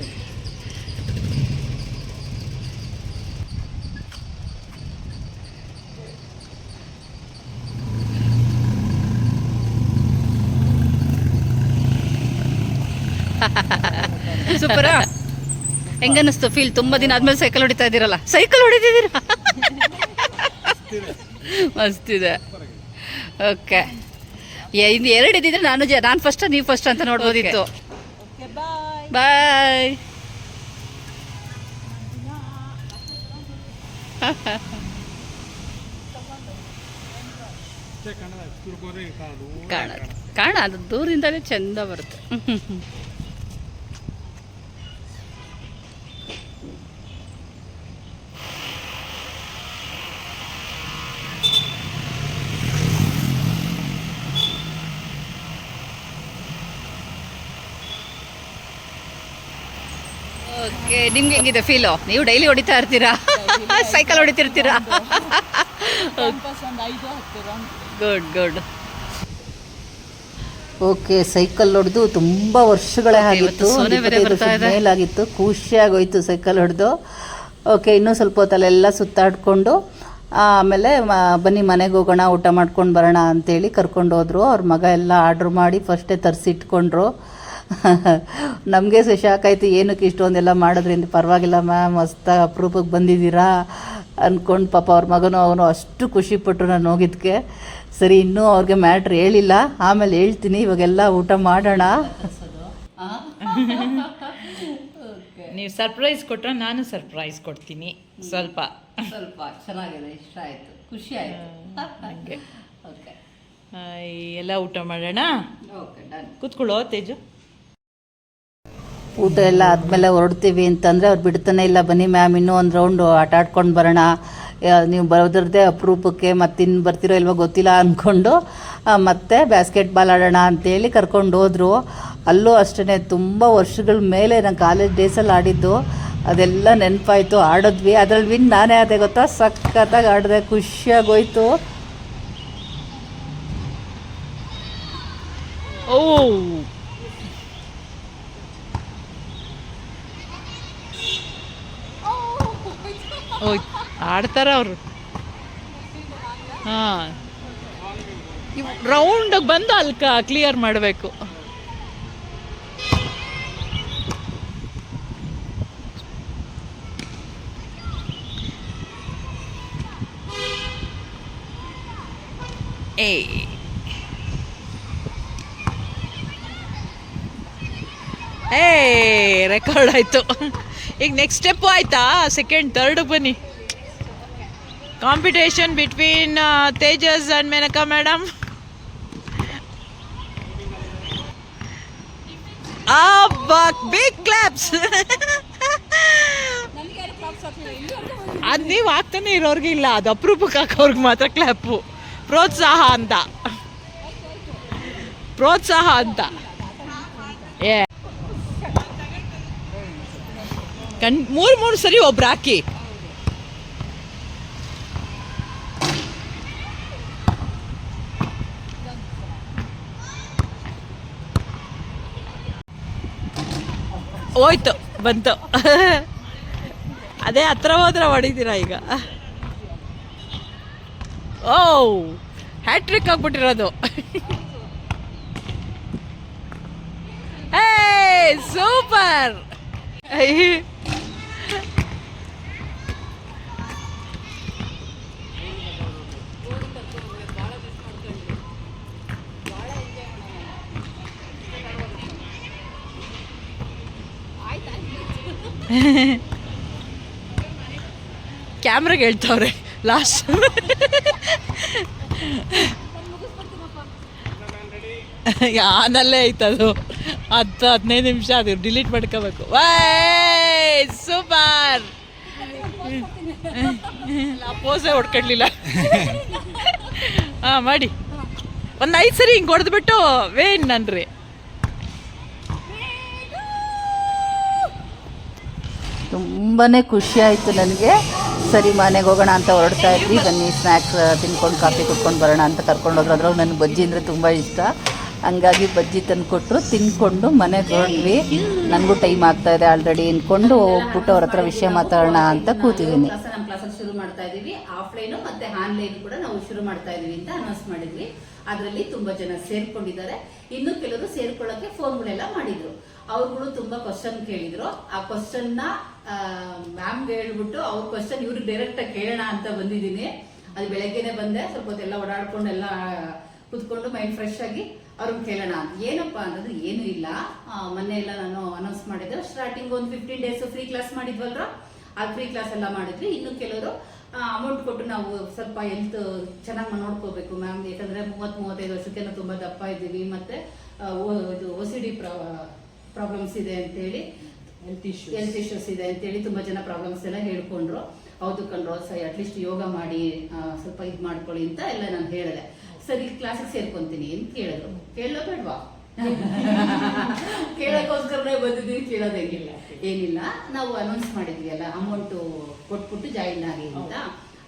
S1: ಸೂಪರಾ ಹೆಂಗನ್ನಿಸ್ತು? ಫೀಲ್ ತುಂಬ ದಿನ ಆದ್ಮೇಲೆ ಸೈಕಲ್ ಹೊಡಿತಾ ಇದ್ದೀರಲ್ಲ? ಸೈಕಲ್ ಹೊಡಿತಿದ್ದೀರಾ? ಮಸ್ತಿದೆ. ಓಕೆ ಇದು ಎರಡು ಇದ್ದಿದ್ರೆ ನಾನು ಜ ನಾನು ಫಸ್ಟ್ ನೀವು ಫಸ್ಟ್ ಅಂತ ನೋಡ್ಬೋದಿತ್ತು.
S2: ಬಾಯ್
S1: ಕಾಣ ಕಾಣ ಅದು ದೂರಿಂದಲೇ ಚಂದ ಬರುತ್ತೆ ಓಕೆ ನಿಮ್ಗೆ ಹೆಂಗಿದೆ ಫೀಲು ನೀವು ಡೈಲಿ ಹೊಡಿತಾ ಇರ್ತೀರಾ? ಸೈಕಲ್ ಹೊಡಿತಿರ್ತೀರಾ? ಗುಡ್ ಗುಡ್ ಓಕೆ ಸೈಕಲ್ ಹೊಡೆದು ತುಂಬ ವರ್ಷಗಳೇ ಆಗಿತ್ತು. ಮೇಲಾಗಿತ್ತು. ಖುಷಿಯಾಗೋಯ್ತು ಸೈಕಲ್ ಹೊಡೆದು. ಓಕೆ ಇನ್ನೂ ಸ್ವಲ್ಪ ಹೊತ್ತಲ್ಲೆಲ್ಲ ಸುತ್ತಾಡ್ಕೊಂಡು ಆಮೇಲೆ ಬನ್ನಿ ಮನೆಗೆ ಹೋಗೋಣ ಊಟ ಮಾಡ್ಕೊಂಡು ಬರೋಣ ಅಂತೇಳಿ ಕರ್ಕೊಂಡು ಹೋದ್ರು. ಅವ್ರ ಮಗ ಎಲ್ಲ ಆರ್ಡ್ರ್ ಮಾಡಿ ಫಸ್ಟೇ ತರಿಸಿಟ್ಕೊಂಡ್ರು. ನಮಗೆ ಸಹ ಶಾಕ್ ಆಯಿತು. ಏನಕ್ಕೆ ಇಷ್ಟೊಂದೆಲ್ಲ ಮಾಡೋದ್ರಿಂದ ಪರವಾಗಿಲ್ಲ ಮ್ಯಾಮ್ ಮಸ್ತಾಗಿ ಅಪರೂಪಕ್ಕೆ ಬಂದಿದ್ದೀರಾ? ಅಂದ್ಕೊಂಡು ಪಾಪ ಅವ್ರ ಮಗನು ಅವನು ಅಷ್ಟು ಖುಷಿಪಟ್ಟರು ನಾನು ಹೋಗಿದ್ದಕ್ಕೆ ಸರಿ ಇನ್ನೂ ಅವ್ರಿಗೆ ಮ್ಯಾಟ್ರ್ ಹೇಳಿಲ್ಲ. ಆಮೇಲೆ ಹೇಳ್ತೀನಿ. ಇವಾಗೆಲ್ಲ ಊಟ ಮಾಡೋಣ.
S2: ನೀವು ಸರ್ಪ್ರೈಸ್ ಕೊಟ್ಟರೆ ನಾನು ಸರ್ಪ್ರೈಸ್ ಕೊಡ್ತೀನಿ. ಸ್ವಲ್ಪ.
S1: ಸ್ವಲ್ಪ. ಚೆನ್ನಾಗಿದೆ. ಇಷ್ಟ ಆಯಿತು. ಖುಷಿ ಆಯಿತು. ಓಕೆ.
S2: ಎಲ್ಲ ಊಟ ಮಾಡೋಣ? ಕೂತ್ಕೊಳ್ಳೋ ತೇಜು.
S1: ಊಟ ಎಲ್ಲ ಆದಮೇಲೆ ಹೊರಡ್ತೀವಿ ಅಂತಂದರೆ ಅವ್ರು ಬಿಡ್ತಾನೆ ಇಲ್ಲ, ಬನ್ನಿ ಮ್ಯಾಮ್, ಇನ್ನೂ ಒಂದು ರೌಂಡು ಆಟ ಆಡ್ಕೊಂಡು ಬರೋಣ. ನೀವು ಬರೋದ್ರದ್ದೇ ಅಪರೂಪಕ್ಕೆ ಮತ್ತಿನ್ನು ಬರ್ತಿರೋ ಇಲ್ವೋ ಗೊತ್ತಿಲ್ಲ ಅಂದ್ಕೊಂಡು ಮತ್ತೆ ಬ್ಯಾಸ್ಕೆಟ್ ಬಾಲ್ ಆಡೋಣ ಅಂತೇಳಿ ಕರ್ಕೊಂಡು ಹೋದರು. ಅಲ್ಲೂ ಅಷ್ಟೇ ತುಂಬ ವರ್ಷಗಳ ಮೇಲೆ ನಾನು ಕಾಲೇಜ್ ಡೇಸಲ್ಲಿ ಆಡಿದ್ದು. ಅದೆಲ್ಲ ನೆನಪಾಯಿತು, ಆಡಿದ್ವಿ. ಅದ್ರಲ್ಲಿ ವಿನ್ ನಾನೇ ಆದೆ ಗೊತ್ತಾ? ಸಖತ್ತಾಗಿ ಆಡಿದೆ, ಖುಷಿಯಾಗೋಯ್ತು.
S2: ಓ ಓಯ್ ಆಡ್ತಾರ ಅವರು. ಹಾಂ. ರೌಂಡ್ ಬಂದು ಅಲ್ಲಿ ಕ್ಲಿಯರ್ ಮಾಡಬೇಕು. ಏ. ಏ ರೆಕಾರ್ಡ್ ಆಯಿತು. ಈಗ ನೆಕ್ಸ್ಟ್ ಸ್ಟೆಪ್ ಆಯ್ತಾ? ಸೆಕೆಂಡ್ ಥರ್ಡ್ ಬನ್ನಿ. Competition between Tejas and Menaka madam big claps ಅದು ನೀವು ಆಗ್ತಾನೆ ಇರೋರ್ಗೆ ಇಲ್ಲ, ಅದು ಅಪರೂಪಕ್ಕೆ ಹಾಕೋರ್ಗೆ ಮಾತ್ರ ಕ್ಲಾಪು ಪ್ರೋತ್ಸಾಹ ಅಂತ. ಪ್ರೋತ್ಸಾಹ ಅಂತ ಏ ಕಣ್, ಮೂರು ಮೂರು ಸರಿ ಒಬ್ರು ಹಾಕಿ. ಹೋಯ್ತು, ಬಂತು. ಅದೇ ಹತ್ರ ಹೋದ್ರೆ ಹೊಡಿತೀರಾ ಈಗ? ಓ ಹ್ಯಾಟ್ರಿಕ್ ಆಗ್ಬಿಟ್ಟಿರೋದು. ಏ ಸೂಪರ್. ಕ್ಯಾಮ್ರಾಗೆ ಹೇಳ್ತಾವ್ರೆ ಲಾಸ್ಟ್ ಆನಲ್ಲೇ ಐತದು ಹತ್ತು, ಹದಿನೈದು ನಿಮಿಷ ಅದು ಡಿಲೀಟ್ ಮಾಡ್ಕೋಬೇಕು. ವೈ, ಸೂಪರ್. ಪೋಸೆ ಹೊಡ್ಕೊಡ್ಲಿಲ್ಲ. ಹಾಂ, ಮಾಡಿ. ಒಂದು ಐದು ಸರಿ ಹಿಂಗೆ ಹೊಡೆದ್ಬಿಟ್ಟು ವೇನ್ ನನ್ರಿ.
S1: ತುಂಬಾ ಖುಷಿ ಆಯಿತು ನನಗೆ. ಸರಿ, ಮನೆಗೆ ಹೋಗೋಣ ಅಂತ ಹೊರಡ್ತಾ ಇದ್ವಿ. ಬನ್ನಿ ಸ್ನ್ಯಾಕ್ಸ್ ತಿನ್ಕೊಂಡು, ಕಾಫಿ ಕುಡ್ಕೊಂಡು ಬರೋಣ ಅಂತ ಕರ್ಕೊಂಡು ಹೋದ್ರು. ಅದ್ರಾಗ ನನಗೆ ಬಜ್ಜಿ ಅಂದರೆ ತುಂಬ ಇಷ್ಟ. ಹಂಗಾಗಿ ಬಜ್ಜಿ ತಂದು ಕೊಟ್ಟರು ತಿನ್ಕೊಂಡು ಮನೆಗೆ ಹೊರಡ್ವಿ ನನಗೂ ಟೈಮ್ ಆಗ್ತಾ ಇದೆ ಆಲ್ರೆಡಿ ಅಂದ್ಕೊಂಡು ಹೋಗ್ಬಿಟ್ಟು ಅವ್ರ ಹತ್ರ ವಿಷಯ ಮಾತಾಡೋಣ ಅಂತ ಕೂತಿದ್ದೀನಿ. ನಮ್ಮ ಶುರು ಮಾಡ್ತಾ ಇದೀವಿ ಆಫ್ಲೈನು ಮತ್ತೆ ಆನ್ಲೈನ್ ಕೂಡ ನಾವು ಶುರು ಮಾಡ್ತಾ ಇದೀವಿ ಅಂತ ಅನೌನ್ಸ್ ಮಾಡಿದ್ವಿ. ಅದರಲ್ಲಿ ತುಂಬಾ ಜನ ಸೇರ್ಕೊಂಡಿದ್ದಾರೆ. ಇನ್ನು ಕೆಲವರು ಸೇರ್ಕೊಳ್ಳೋಕೆ ಫೋನ್ಗಳೆಲ್ಲ ಮಾಡಿದ್ರು. ಅವ್ರುಗಳು ತುಂಬಾ ಕ್ವಶನ್ ಕೇಳಿದ್ರು. ಆ ಕ್ವಶನ್ನ ಮ್ಯಾಮ್ಗೆ ಹೇಳ್ಬಿಟ್ಟು ಅವ್ರ ಕ್ವಶನ್ ಇವ್ರಿಗೆ ಡೈರೆಕ್ಟ್ ಕೇಳೋಣ ಅಂತ ಬಂದಿದ್ದೀನಿ. ಅದು ಬೆಳಗ್ಗೆನೆ ಬಂದೆ. ಸ್ವಲ್ಪ ಹೊತ್ತೆಲ್ಲ ಓಡಾಡ್ಕೊಂಡು ಎಲ್ಲ ಕುತ್ಕೊಂಡು ಮೈಂಡ್ ಫ್ರೆಶ್ ಆಗಿ ಅವ್ರನ್ನ ಕೇಳೋಣ. ಅಂತ ಏನಪ್ಪಾ ಅಂತಂದ್ರೆ ಏನು ಇಲ್ಲ. ಮೊನ್ನೆ ಎಲ್ಲ ನಾನು ಅನೌನ್ಸ್ ಮಾಡಿದ್ದೆ ಸ್ಟಾರ್ಟಿಂಗ್ ಒಂದು ಫಿಫ್ಟೀನ್ ಡೇಸ್ ಫ್ರೀ ಕ್ಲಾಸ್ ಮಾಡಿದ್ವಲ್ರ? ಆ ಫ್ರೀ ಕ್ಲಾಸ್ ಎಲ್ಲ ಮಾಡಿದ್ವಿ. ಇನ್ನು ಕೆಲವರು ಅಮೌಂಟ್ ಕೊಟ್ಟು ನಾವು ಸ್ವಲ್ಪ ಹೆಲ್ತ್ ಚೆನ್ನಾಗಿ ನೋಡ್ಕೋಬೇಕು ಮ್ಯಾಮ್ ಯಾಕಂದ್ರೆ ಮೂವತ್ ಮೂವತ್ತೈದು ವರ್ಷಕ್ಕೆ ನಾವು ತುಂಬಾ ದಪ್ಪ ಇದ್ದೀವಿ ಮತ್ತೆ ಇದು ಒ ಸಿ ಡಿ ಪ್ರಾಬ್ಲಮ್ಸ್ ಇದೆ ಅಂತೇಳಿ
S2: ಹೆಲ್ತ್ ಇಶ್ಯೂ
S1: ಹೆಲ್ತ್ ಇಶ್ಯೂಸ್ ಇದೆ ಅಂತೇಳಿ ತುಂಬಾ ಜನ ಪ್ರಾಬ್ಲಮ್ಸ್ ಎಲ್ಲ ಹೇಳ್ಕೊಂಡ್ರು. ಹೌದು ಕಂಡ್ರು ಸರಿ ಅಟ್ಲೀಸ್ಟ್ ಯೋಗ ಮಾಡಿ ಸ್ವಲ್ಪ ಇದು ಮಾಡ್ಕೊಳ್ಳಿ ಅಂತ ಎಲ್ಲ ನಾನು ಹೇಳಿದೆ. ಸರಿ ಕ್ಲಾಸಿಗೆ ಸೇರ್ಕೊಂತೀನಿ ಅಂತ ಕೇಳಿದ್ರು ಕೇಳೋ ಬೇಡ್ವಾ? ಕೇಳಕ್ಕೋಸ್ಕರನೇ ಬಂದಿದ್ದೀನಿ ಕೇಳೋದಂಗಿಲ್ಲ ಏನಿಲ್ಲ ನಾವು ಅನೌನ್ಸ್ ಮಾಡಿದ್ವಿ ಅಲ್ಲ ಅಮೌಂಟ್ ಕೊಟ್ಬಿಟ್ಟು ಜಾಯಿನ್ ಆಗಿ ಅಂತ.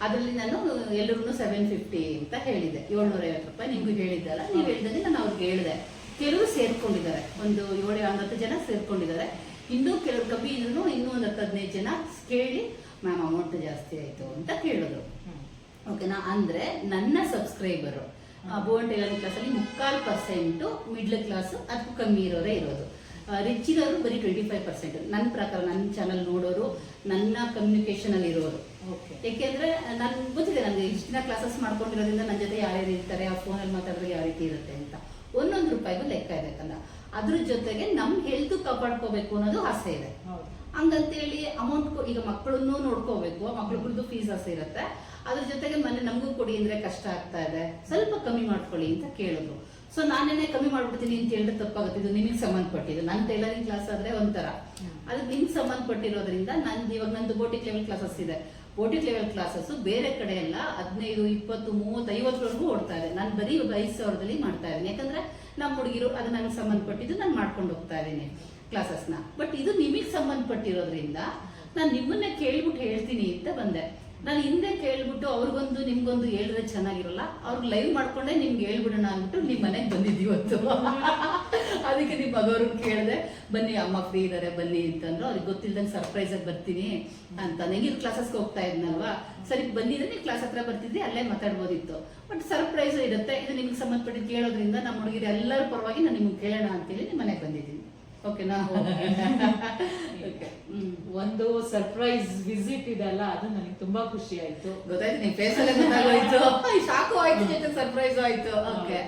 S1: ಅದರಲ್ಲಿ ನಾನು ಎಲ್ಲರಿಗೂ ಸೆವೆನ್ ಫಿಫ್ಟಿ ಅಂತ ಹೇಳಿದೆ. ಏಳ್ನೂರ ಐವತ್ತು ರೂಪಾಯಿ ನಿಮ್ಗೆ ಹೇಳಿದ್ದಲ್ಲ ನೀವು ಹೇಳಿದಂಗೆ ನಾನು ಅವ್ರಿಗೆ ಹೇಳಿದೆ. ಕೆಲವರು ಸೇರ್ಕೊಂಡಿದ್ದಾರೆ. ಒಂದು ಏಳು ಹತ್ತು ಜನ ಸೇರ್ಕೊಂಡಿದ್ದಾರೆ. ಇನ್ನೂ ಕೆಲವರು ಕಮ್ಮಿ ಇದ್ರು ಇನ್ನೂ ಒಂದು ಹತ್ತು ಹದಿನೈದು ಜನ ಕೇಳಿ ಮ್ಯಾಮ್ ಅಮೌಂಟ್ ಜಾಸ್ತಿ ಆಯಿತು ಅಂತ ಕೇಳಿದ್ರು ಓಕೆನಾ ಅಂದ್ರೆ ನನ್ನ ಸಬ್ಸ್ಕ್ರೈಬರು ಬೋನ್ ಟೈಲರಿಂಗ್ ಕ್ಲಾಸಲ್ಲಿ ಮುಕ್ಕಾಲು ಪರ್ಸೆಂಟು ಮಿಡ್ಲ್ ಕ್ಲಾಸ್ ಅದಕ್ಕೂ ಕಮ್ಮಿ ಇರೋರೇ ಇರೋದು. ರಿಚ್ ಇರೋರು ಬರೀ ಟ್ವೆಂಟಿ ಫೈವ್ ಪರ್ಸೆಂಟ್ ನನ್ನ ಪ್ರಕಾರ ನನ್ನ ಚಾನಲ್ ನೋಡೋರು ನನ್ನ ಕಮ್ಯುನಿಕೇಷನಲ್ಲಿ ಇರೋರು.
S2: ಓಕೆ
S1: ಯಾಕೆಂದ್ರೆ ನನ್ಗೆ ಗೊತ್ತಿದೆ ನನಗೆ ಇಷ್ಟು ದಿನ ಕ್ಲಾಸಸ್ ಮಾಡ್ಕೊಂಡಿರೋದ್ರಿಂದ ನನ್ನ ಜೊತೆ ಯಾರ್ಯಾರು ಇರ್ತಾರೆ ಆ ಫೋನಲ್ಲಿ ಮಾತಾಡಿದ್ರೆ ಯಾವ ರೀತಿ ಇರುತ್ತೆ ಅಂತ. ಒಂದೊಂದು ರೂಪಾಯಿಗೂ ಲೆಕ್ಕ ಇರಬೇಕಲ್ಲ ಅದ್ರ ಜೊತೆಗೆ ನಮ್ಮ ಹೆಲ್ತ್ ಕಾಪಾಡ್ಕೋಬೇಕು ಅನ್ನೋದು ಆಸೆ ಇದೆ. ಹಂಗಂತೇಳಿ ಅಮೌಂಟ್ ಈಗ ಮಕ್ಕಳನ್ನೂ ನೋಡ್ಕೋಬೇಕು ಮಕ್ಳುಗಳದ್ದು ಫೀಸ್ ಆಸೆ ಇರುತ್ತೆ. ಅದ್ರ ಜೊತೆಗೆ ಮನೆ ನಮಗೂ ಕೊಡಿ ಅಂದ್ರೆ ಕಷ್ಟ ಆಗ್ತಾ ಇದೆ. ಸ್ವಲ್ಪ ಕಮ್ಮಿ ಮಾಡ್ಕೊಳ್ಳಿ ಅಂತ ಕೇಳಿದ್ರು. ಸೊ ನಾನೇನೆ ಕಮ್ಮಿ ಮಾಡ್ಬಿಡ್ತೀನಿ ಅಂತ ಹೇಳಿದ್ರೆ ತಪ್ಪಾಗುತ್ತೆ. ಇದು ನಿಮಗೆ ಸಂಬಂಧಪಟ್ಟಿದ್ದು. ನನ್ನ ಟೈಲರಿಂಗ್ ಕ್ಲಾಸ್ ಆದ್ರೆ ಒಂಥರ. ಅದು ನಿಮ್ಗೆ ಸಂಬಂಧಪಟ್ಟಿರೋದ್ರಿಂದ ನಂದು ಇವಾಗ ನಂದು ಬೋಟಿಕ್ ಲೆವೆಲ್ ಕ್ಲಾಸಸ್ ಇದೆ. ಬೋಟಿಕ್ ಲೆವೆಲ್ ಕ್ಲಾಸಸ್ ಬೇರೆ ಕಡೆ ಎಲ್ಲ ಹದಿನೈದು, ಇಪ್ಪತ್ತು ಮೂವತ್ತು ಐವತ್ತರವರೆಗೂ ಓಡ್ತಾ ಇದೆ. ನಾನು ಬರೀ ಐದು ಸಾವಿರದಲ್ಲಿ ಮಾಡ್ತಾ ಇದ್ದೀನಿ. ಯಾಕಂದ್ರೆ ನಮ್ಮ ಹುಡುಗಿರು ಅದು ನನಗೆ ಸಂಬಂಧಪಟ್ಟಿದ್ದು ನಾನು ಮಾಡ್ಕೊಂಡು ಹೋಗ್ತಾ ಇದ್ದೀನಿ ಕ್ಲಾಸಸ್ನ ಬಟ್ ಇದು ನಿಮಗೆ ಸಂಬಂಧಪಟ್ಟಿರೋದ್ರಿಂದ ನಾನು ನಿಮ್ಮನ್ನೇ ಕೇಳ್ಬಿಟ್ಟು ಹೇಳ್ತೀನಿ ಅಂತ ಬಂದೆ. ನಾನು ಹಿಂದೆ ಕೇಳ್ಬಿಟ್ಟು ಅವ್ರಿಗೊಂದು, ನಿಮ್ಗೊಂದು ಹೇಳಿದ್ರೆ ಚೆನ್ನಾಗಿರಲ್ಲ. ಅವ್ರಿಗೆ ಲೈವ್ ಮಾಡ್ಕೊಂಡೆ ನಿಮ್ಗೆ ಹೇಳ್ಬಿಡೋಣ ಅಂದ್ಬಿಟ್ಟು ನಿಮ್ಮ ಮನೆಗೆ ಬಂದಿದ್ದೀವಿ ಇವತ್ತು ಅದಕ್ಕೆ ನಿಮ್ಮ ಮಗವ್ರಿಗೆ ಕೇಳಿದೆ, ಬನ್ನಿ ಅಮ್ಮ ಫ್ರೀ ಇದ್ದಾರೆ ಬನ್ನಿ ಅಂತಂದ್ರು ಅವ್ರಿಗೆ ಗೊತ್ತಿಲ್ದಂಗೆ ಸರ್ಪ್ರೈಸ್ ಆಗಿ ಬರ್ತೀನಿ ಅಂತ ಹೆಂಗಿರು ಕ್ಲಾಸಸ್ಗೆ ಹೋಗ್ತಾ ಇದ್ನಲ್ವಾ? ಸರಿ ಬಂದಿದ್ರೆ ನೀವು ಕ್ಲಾಸ್ ಹತ್ರ ಬರ್ತಿದ್ರಿ ಅಲ್ಲೇ ಮಾತಾಡ್ಬೋದಿತ್ತು. ಬಟ್ ಸರ್ಪ್ರೈಸ್ ಇರುತ್ತೆ. ಇದು ನಿಮ್ಗೆ ಸಂಬಂಧಪಟ್ಟಿದ್ದು ಕೇಳೋದ್ರಿಂದ ನಮ್ಮ ಹುಡುಗಿರು ಎಲ್ಲರ ಪರವಾಗಿ ನಾನು ನಿಮ್ಗೆ ಕೇಳೋಣ ಅಂತೇಳಿ ನಿಮ್ಮ ಮನೆಗೆ ಬಂದಿದ್ದೀನಿ. ಓಕೆನಾ
S2: ಒಂದು ಸರ್ಪ್ರೈಸ್ ವಿಸಿಟ್ ಇದೆಲ್ಲ ಅದು ನನಗೆ ತುಂಬಾ ಖುಷಿ ಆಯ್ತು.
S1: ಗೊತ್ತಾಯ್ತು ನಿಮ್ ಫೇಸ್ ಅಲ್ಲೇ ಗೊತ್ತಾಗೋಯ್ತು ಶಾಕು ಆಯ್ತು ಜೊತೆ ಸರ್ಪ್ರೈಸ್ ಆಯ್ತು. ಓಕೆ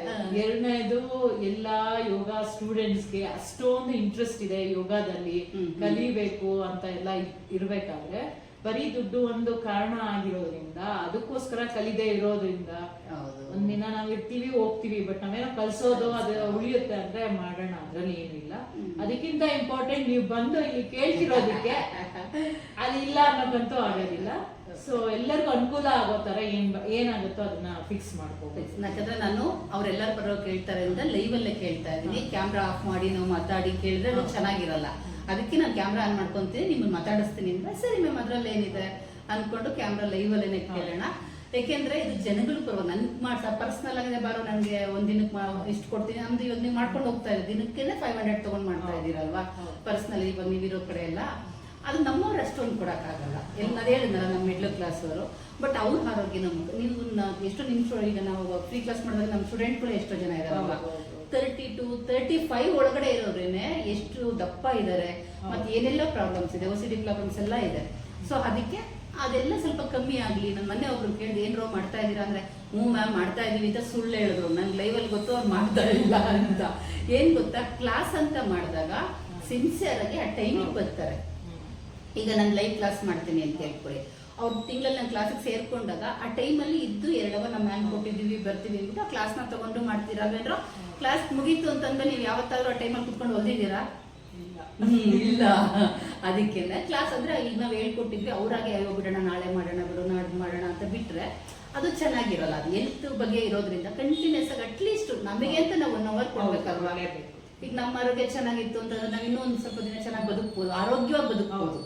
S2: ಎರಡನೇದು ಎಲ್ಲಾ ಯೋಗ ಸ್ಟೂಡೆಂಟ್ಸ್ಗೆ ಅಷ್ಟೊಂದು ಇಂಟ್ರೆಸ್ಟ್ ಇದೆ ಯೋಗದಲ್ಲಿ. ಕಲಿಬೇಕು ಅಂತ ಎಲ್ಲ ಇರ್ಬೇಕಾದ್ರೆ ಬರೀ ದುಡ್ಡು ಒಂದು ಕಾರಣ ಆಗಿರೋದ್ರಿಂದ ಅದಕ್ಕೋಸ್ಕರ ಕಲಿದೇ ಇರೋದ್ರಿಂದ
S1: ಒಂದ್
S2: ಒಂದಿನ ನಾವ್ ಇರ್ತೀವಿ ಹೋಗ್ತೀವಿ ಬಟ್ ನಾವೇನೋ ಕಲ್ಸೋದು ಅದು ಉಳಿಯುತ್ತೆ ಅಂದ್ರೆ ಮಾಡೋಣ ಅದ್ರಲ್ಲಿ ಏನಿಲ್ಲ ಅದಕ್ಕಿಂತ ಇಂಪಾರ್ಟೆಂಟ್ ನೀವು ಬಂದು ಇಲ್ಲಿ ಕೇಳ್ತಿರೋದಕ್ಕೆ ಅದಿಲ್ಲ ಅನ್ನೋದಂತೂ ಆಗೋದಿಲ್ಲ. ಸೊ ಎಲ್ಲರಿಗೂ ಅನುಕೂಲ ಆಗೋ ತರ ಏನ್ ಏನಾಗುತ್ತೋ ಅದನ್ನ ಫಿಕ್ಸ್ ಮಾಡ್ಕೋಬೇಕು
S1: ಯಾಕಂದ್ರೆ ನಾನು ಅವರೆಲ್ಲರ ಬರೋ ಕೇಳ್ತಾರೆ ಅಂತ ಲೈವ್ ಅಲ್ಲೇ ಕೇಳ್ತಾ ಇದ್ದೀನಿ. ಕ್ಯಾಮ್ರಾ ಆಫ್ ಮಾಡಿ ನಾವು ಮಾತಾಡಿ ಕೇಳಿದ್ರೆ ಚೆನ್ನಾಗಿರಲ್ಲ. ಅದಕ್ಕೆ ನಾನು ಕ್ಯಾಮ್ರಾ ಆನ್ ಮಾಡ್ಕೊಂತೀನಿ ನಿಮ್ಮನ್ನ ಮಾತಾಡಿಸ್ತೀನಿ ಅಂದ್ರೆ ಸರಿ ಮ್ಯಾಮ್ ಅದ್ರಲ್ಲಿ ಏನಿದೆ? ಅನ್ಕೊಂಡು ಕ್ಯಾಮ್ರಾ ಲೈವ್ ಅಲ್ಲೇನೆ ಕೇಳೋಣ. ಯಾಕೆಂದ್ರೆ ಇದು ಜನಗಳು ಪರವಾಗಿ ನನ್ಗೆ ಮಾಡ್ತಾ ಪರ್ಸನಲ್ ಆಗಿದೆ ಬಾರೋ ನನಗೆ ಒಂದ್ ದಿನಕ್ಕೆ ಇಷ್ಟು ಕೊಡ್ತೀನಿ. ನಮ್ದು ಇವಾಗ ನೀವು ಮಾಡ್ಕೊಂಡು ಹೋಗ್ತಾ ಇದ್ದೀವಿ ದಿನಕ್ಕೆ ಫೈವ್ ಹಂಡ್ರೆಡ್ ತಗೊಂಡ್ ಮಾಡ್ತಾ ಇದ್ದೀರಲ್ವಾ? ಪರ್ಸ್ನಲ್ ಇವಾಗ ನೀವಿರೋ ಕಡೆ ಎಲ್ಲ. ಅದು ನಮ್ಮವ್ರು ಅಷ್ಟೊಂದು ಕೊಡೋಕ್ಕಾಗಲ್ಲ. ಎಲ್ಲ ಅದೇ ಹೇಳಿದ್ನಲ್ಲ ನಮ್ಮ ಮಿಡ್ಲ್ ಕ್ಲಾಸ್ ಅವರು. ಬಟ್ ಅವ್ರ ಆರೋಗ್ಯ ನಮ್ಗೆ ನೀವು ಎಷ್ಟು ನಿಮಿಷ ಈಗ ನಾವು ಫ್ರೀ ಕ್ಲಾಸ್ ಮಾಡಿದಾಗ ನಮ್ಮ ಸ್ಟೂಡೆಂಟ್ಗಳು ಎಷ್ಟೋ ಜನ ಇದಾರಲ್ವಾ. ತರ್ಟಿ ಟು ತರ್ಟಿ ಫೈವ್ ಒಳಗಡೆ ಇರೋರೇನೆ ಎಷ್ಟು ದಪ್ಪ ಇದ್ದಾರೆ ಮತ್ತೆ ಏನೆಲ್ಲ ಪ್ರಾಬ್ಲಮ್ಸ್ ಇದೆ ಒಸಿಡಿ ಪ್ರಾಬ್ಲಮ್ಸ್ ಎಲ್ಲ ಇದೆ. ಸೊ ಅದಕ್ಕೆ ಅದೆಲ್ಲ ಸ್ವಲ್ಪ ಕಮ್ಮಿ ಆಗಲಿ. ನನ್ನ ಮನೆ ಒಬ್ರು ಕೇಳಿದೆ ಏನ್ರೋ ಮಾಡ್ತಾ ಇದ್ದೀರಾ ಅಂದ್ರೆ ಹ್ಞೂ ಮ್ಯಾಮ್ ಮಾಡ್ತಾ ಇದೀವಿ. ಅಂತ ಸುಳ್ಳು ಹೇಳಿದ್ರು. ನಂಗೆ ಲೈವಲ್ಲಿ ಗೊತ್ತು ಅವ್ರು ಮಾಡ್ತಾ ಇಲ್ಲ ಅಂತ. ಏನ್ ಗೊತ್ತಾ? ಕ್ಲಾಸ್ ಅಂತ ಮಾಡಿದಾಗ ಸಿನ್ಸಿಯರ್ ಆಗಿ ಆ ಟೈಮಿಗೆ ಬರ್ತಾರೆ. ಈಗ ನಾನು ಲೈವ್ ಕ್ಲಾಸ್ ಮಾಡ್ತೀನಿ ಅಂತ ಹೇಳ್ಕೊಳ್ಳಿ ಅವ್ರು ತಿಂಗಳಲ್ಲಿ ನಾನು ಕ್ಲಾಸಿಗೆ ಸೇರ್ಕೊಂಡಾಗ ಆ ಟೈಮಲ್ಲಿ ಇದ್ದು ಎರಡು ಅವರ್ ನಮ್ಮ ಮ್ಯಾಮ್ ಕೊಟ್ಟಿದ್ದೀವಿ ಬರ್ತೀವಿ ಅಂದ್ಬಿಟ್ಟು ಆ ಕ್ಲಾಸ್ನ ತಗೊಂಡು ಮಾಡ್ತೀರಾ ಅಲ್ವೇನ್ರೋ? ಕ್ಲಾಸ್ ಮುಗೀತು ಅಂತಂದ್ರೆ ನೀವು ಯಾವತ್ತಾದ್ರೂ ಆ ಟೈಮಲ್ಲಿ ಕುತ್ಕೊಂಡು ಓದಿದ್ದೀರಾ? ಇಲ್ಲ. ಅದಕ್ಕೆ ಕ್ಲಾಸ್ ಅಂದ್ರೆ ಈಗ ನಾವು ಹೇಳ್ಕೊಟ್ಟಿದ್ವಿ ಅವ್ರಾಗೆ ಅಯ್ಯೋ ಬಿಡೋಣ ನಾಳೆ ಮಾಡೋಣ ಬಿಡೋಣ ನಾಡ್ದು ಮಾಡೋಣ ಅಂತ ಬಿಟ್ಟರೆ ಅದು ಚೆನ್ನಾಗಿರಲ್ಲ. ಅದು ಹೆಲ್ತ್ ಬಗ್ಗೆ ಇರೋದ್ರಿಂದ ಕಂಟಿನ್ಯೂಸ್ ಆಗಿ ಅಟ್ಲೀಸ್ಟ್ ನಮಗೆ ಅಂತ ನಾವು ಒನ್ ಅವರ್ ಕೊಡ್ಬೇಕಲ್ವಾ. ಈಗ ನಮ್ಮ ಆರೋಗ್ಯ ಚೆನ್ನಾಗಿತ್ತು ಅಂತಂದ್ರೆ ನಾವು ಇನ್ನೂ ಒಂದು ಸ್ವಲ್ಪ ದಿನ ಚೆನ್ನಾಗಿ ಬದುಕ್ಬೋದು ಆರೋಗ್ಯವಾಗಿ ಬದುಕ್ಬೋದು.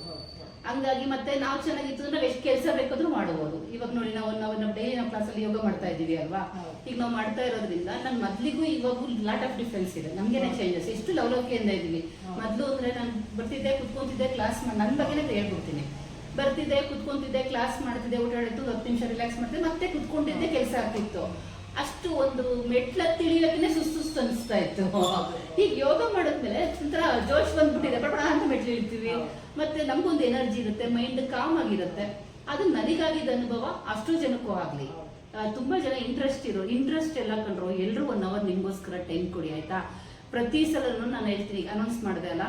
S1: ಹಂಗಾಗಿ ಮತ್ತೆ ನಾವು ಚೆನ್ನಾಗಿತ್ತು ಅಂದ್ರೆ ನಾವು ಎಷ್ಟು ಕೆಲಸ ಬೇಕಾದ್ರೂ ಮಾಡಬಹುದು ಇವಾಗ ನೋಡಿ ನಾವು ನಾವು ನಮ್ಮ ಡೈಲಿ ನಮ್ಮ ಕ್ಲಾಸಲ್ಲಿ ಯೋಗ ಮಾಡ್ತಾ ಇದ್ದೀವಿ ಅಲ್ವಾ? ಈಗ ನಾವು ಮಾಡ್ತಾ ಇರೋದ್ರಿಂದ ನನ್ನ ಮೊದ್ಲಿಗೂ ಇವಾಗೂ ಲಾಟ್ ಆಫ್ ಡಿಫ್ರೆನ್ಸ್ ಇದೆ. ನಮ್ಗೇನೆ ಚೇಂಜಸ್ ಎಷ್ಟು ಲವಲವಿಕೆಯಿಂದ
S2: ಹೌದು.
S1: ಮೊದಲು ಅಂದ್ರೆ ನಾನು ಬರ್ತಿದ್ದೆ ಕುತ್ಕೊಂತಿದ್ದೆ ಕ್ಲಾಸ್ ನನ್ನ ಬಗ್ಗೆನೇ ಹೇಳ್ಬಿಡ್ತೀನಿ ಬರ್ತಿದ್ದೆ ಕುತ್ಕೊಂತಿದ್ದೆ ಕ್ಲಾಸ್ ಮಾಡ್ತಿದ್ದೆ ಊಟ ಆಡಿತ್ತು ಹತ್ತು ನಿಮಿಷ ರಿಲ್ಯಾಕ್ಸ್ ಮಾಡ್ತಿದ್ದೆ ಮತ್ತೆ ಕುತ್ಕೊಂಡಿದ್ದೆ ಕೆಲಸ ಆಗ್ತಿತ್ತು. ಅಷ್ಟು ಒಂದು ಮೆಟ್ಲ ತಿಳಿಯೋಕೆ ಸುಸ್ತು ಅನಿಸ್ತಾ ಇತ್ತು. ಈಗ ಯೋಗ ಮಾಡಿದ್ಮೇಲೆ ಒಂಥರ ಜೋಶ್ ಬಂದ್ಬಿಟ್ಟಿದೆ. ಬಡ ಅಂತ ಮೆಟ್ಲು ಇಳ್ತೀವಿ. ಮತ್ತೆ ನಮ್ಗೊಂದು ಎನರ್ಜಿ ಇರುತ್ತೆ, ಮೈಂಡ್ ಕಾಮ್ ಆಗಿರುತ್ತೆ. ಅದು ನನಗಾಗಿದ್ದ ಅನುಭವ ಅಷ್ಟು ಜನಕ್ಕೂ ಆಗಲಿ. ತುಂಬ ತುಂಬಾ ಜನ ಇಂಟ್ರೆಸ್ಟ್ ಇರೋ. ಇಂಟ್ರೆಸ್ಟ್ ಎಲ್ಲ ಕಂಡ್ರು. ಎಲ್ಲರೂ ಒನ್ ಅವರ್ ನಿಮ್ಗೋಸ್ಕರ ಟೈಮ್ ಕೊಡಿ, ಆಯ್ತಾ? ಪ್ರತಿ ಸಲನು ನಾನು ಹೇಳ್ತೀನಿ ಅನೌನ್ಸ್ ಮಾಡಿದೆ ಅಲ್ಲ?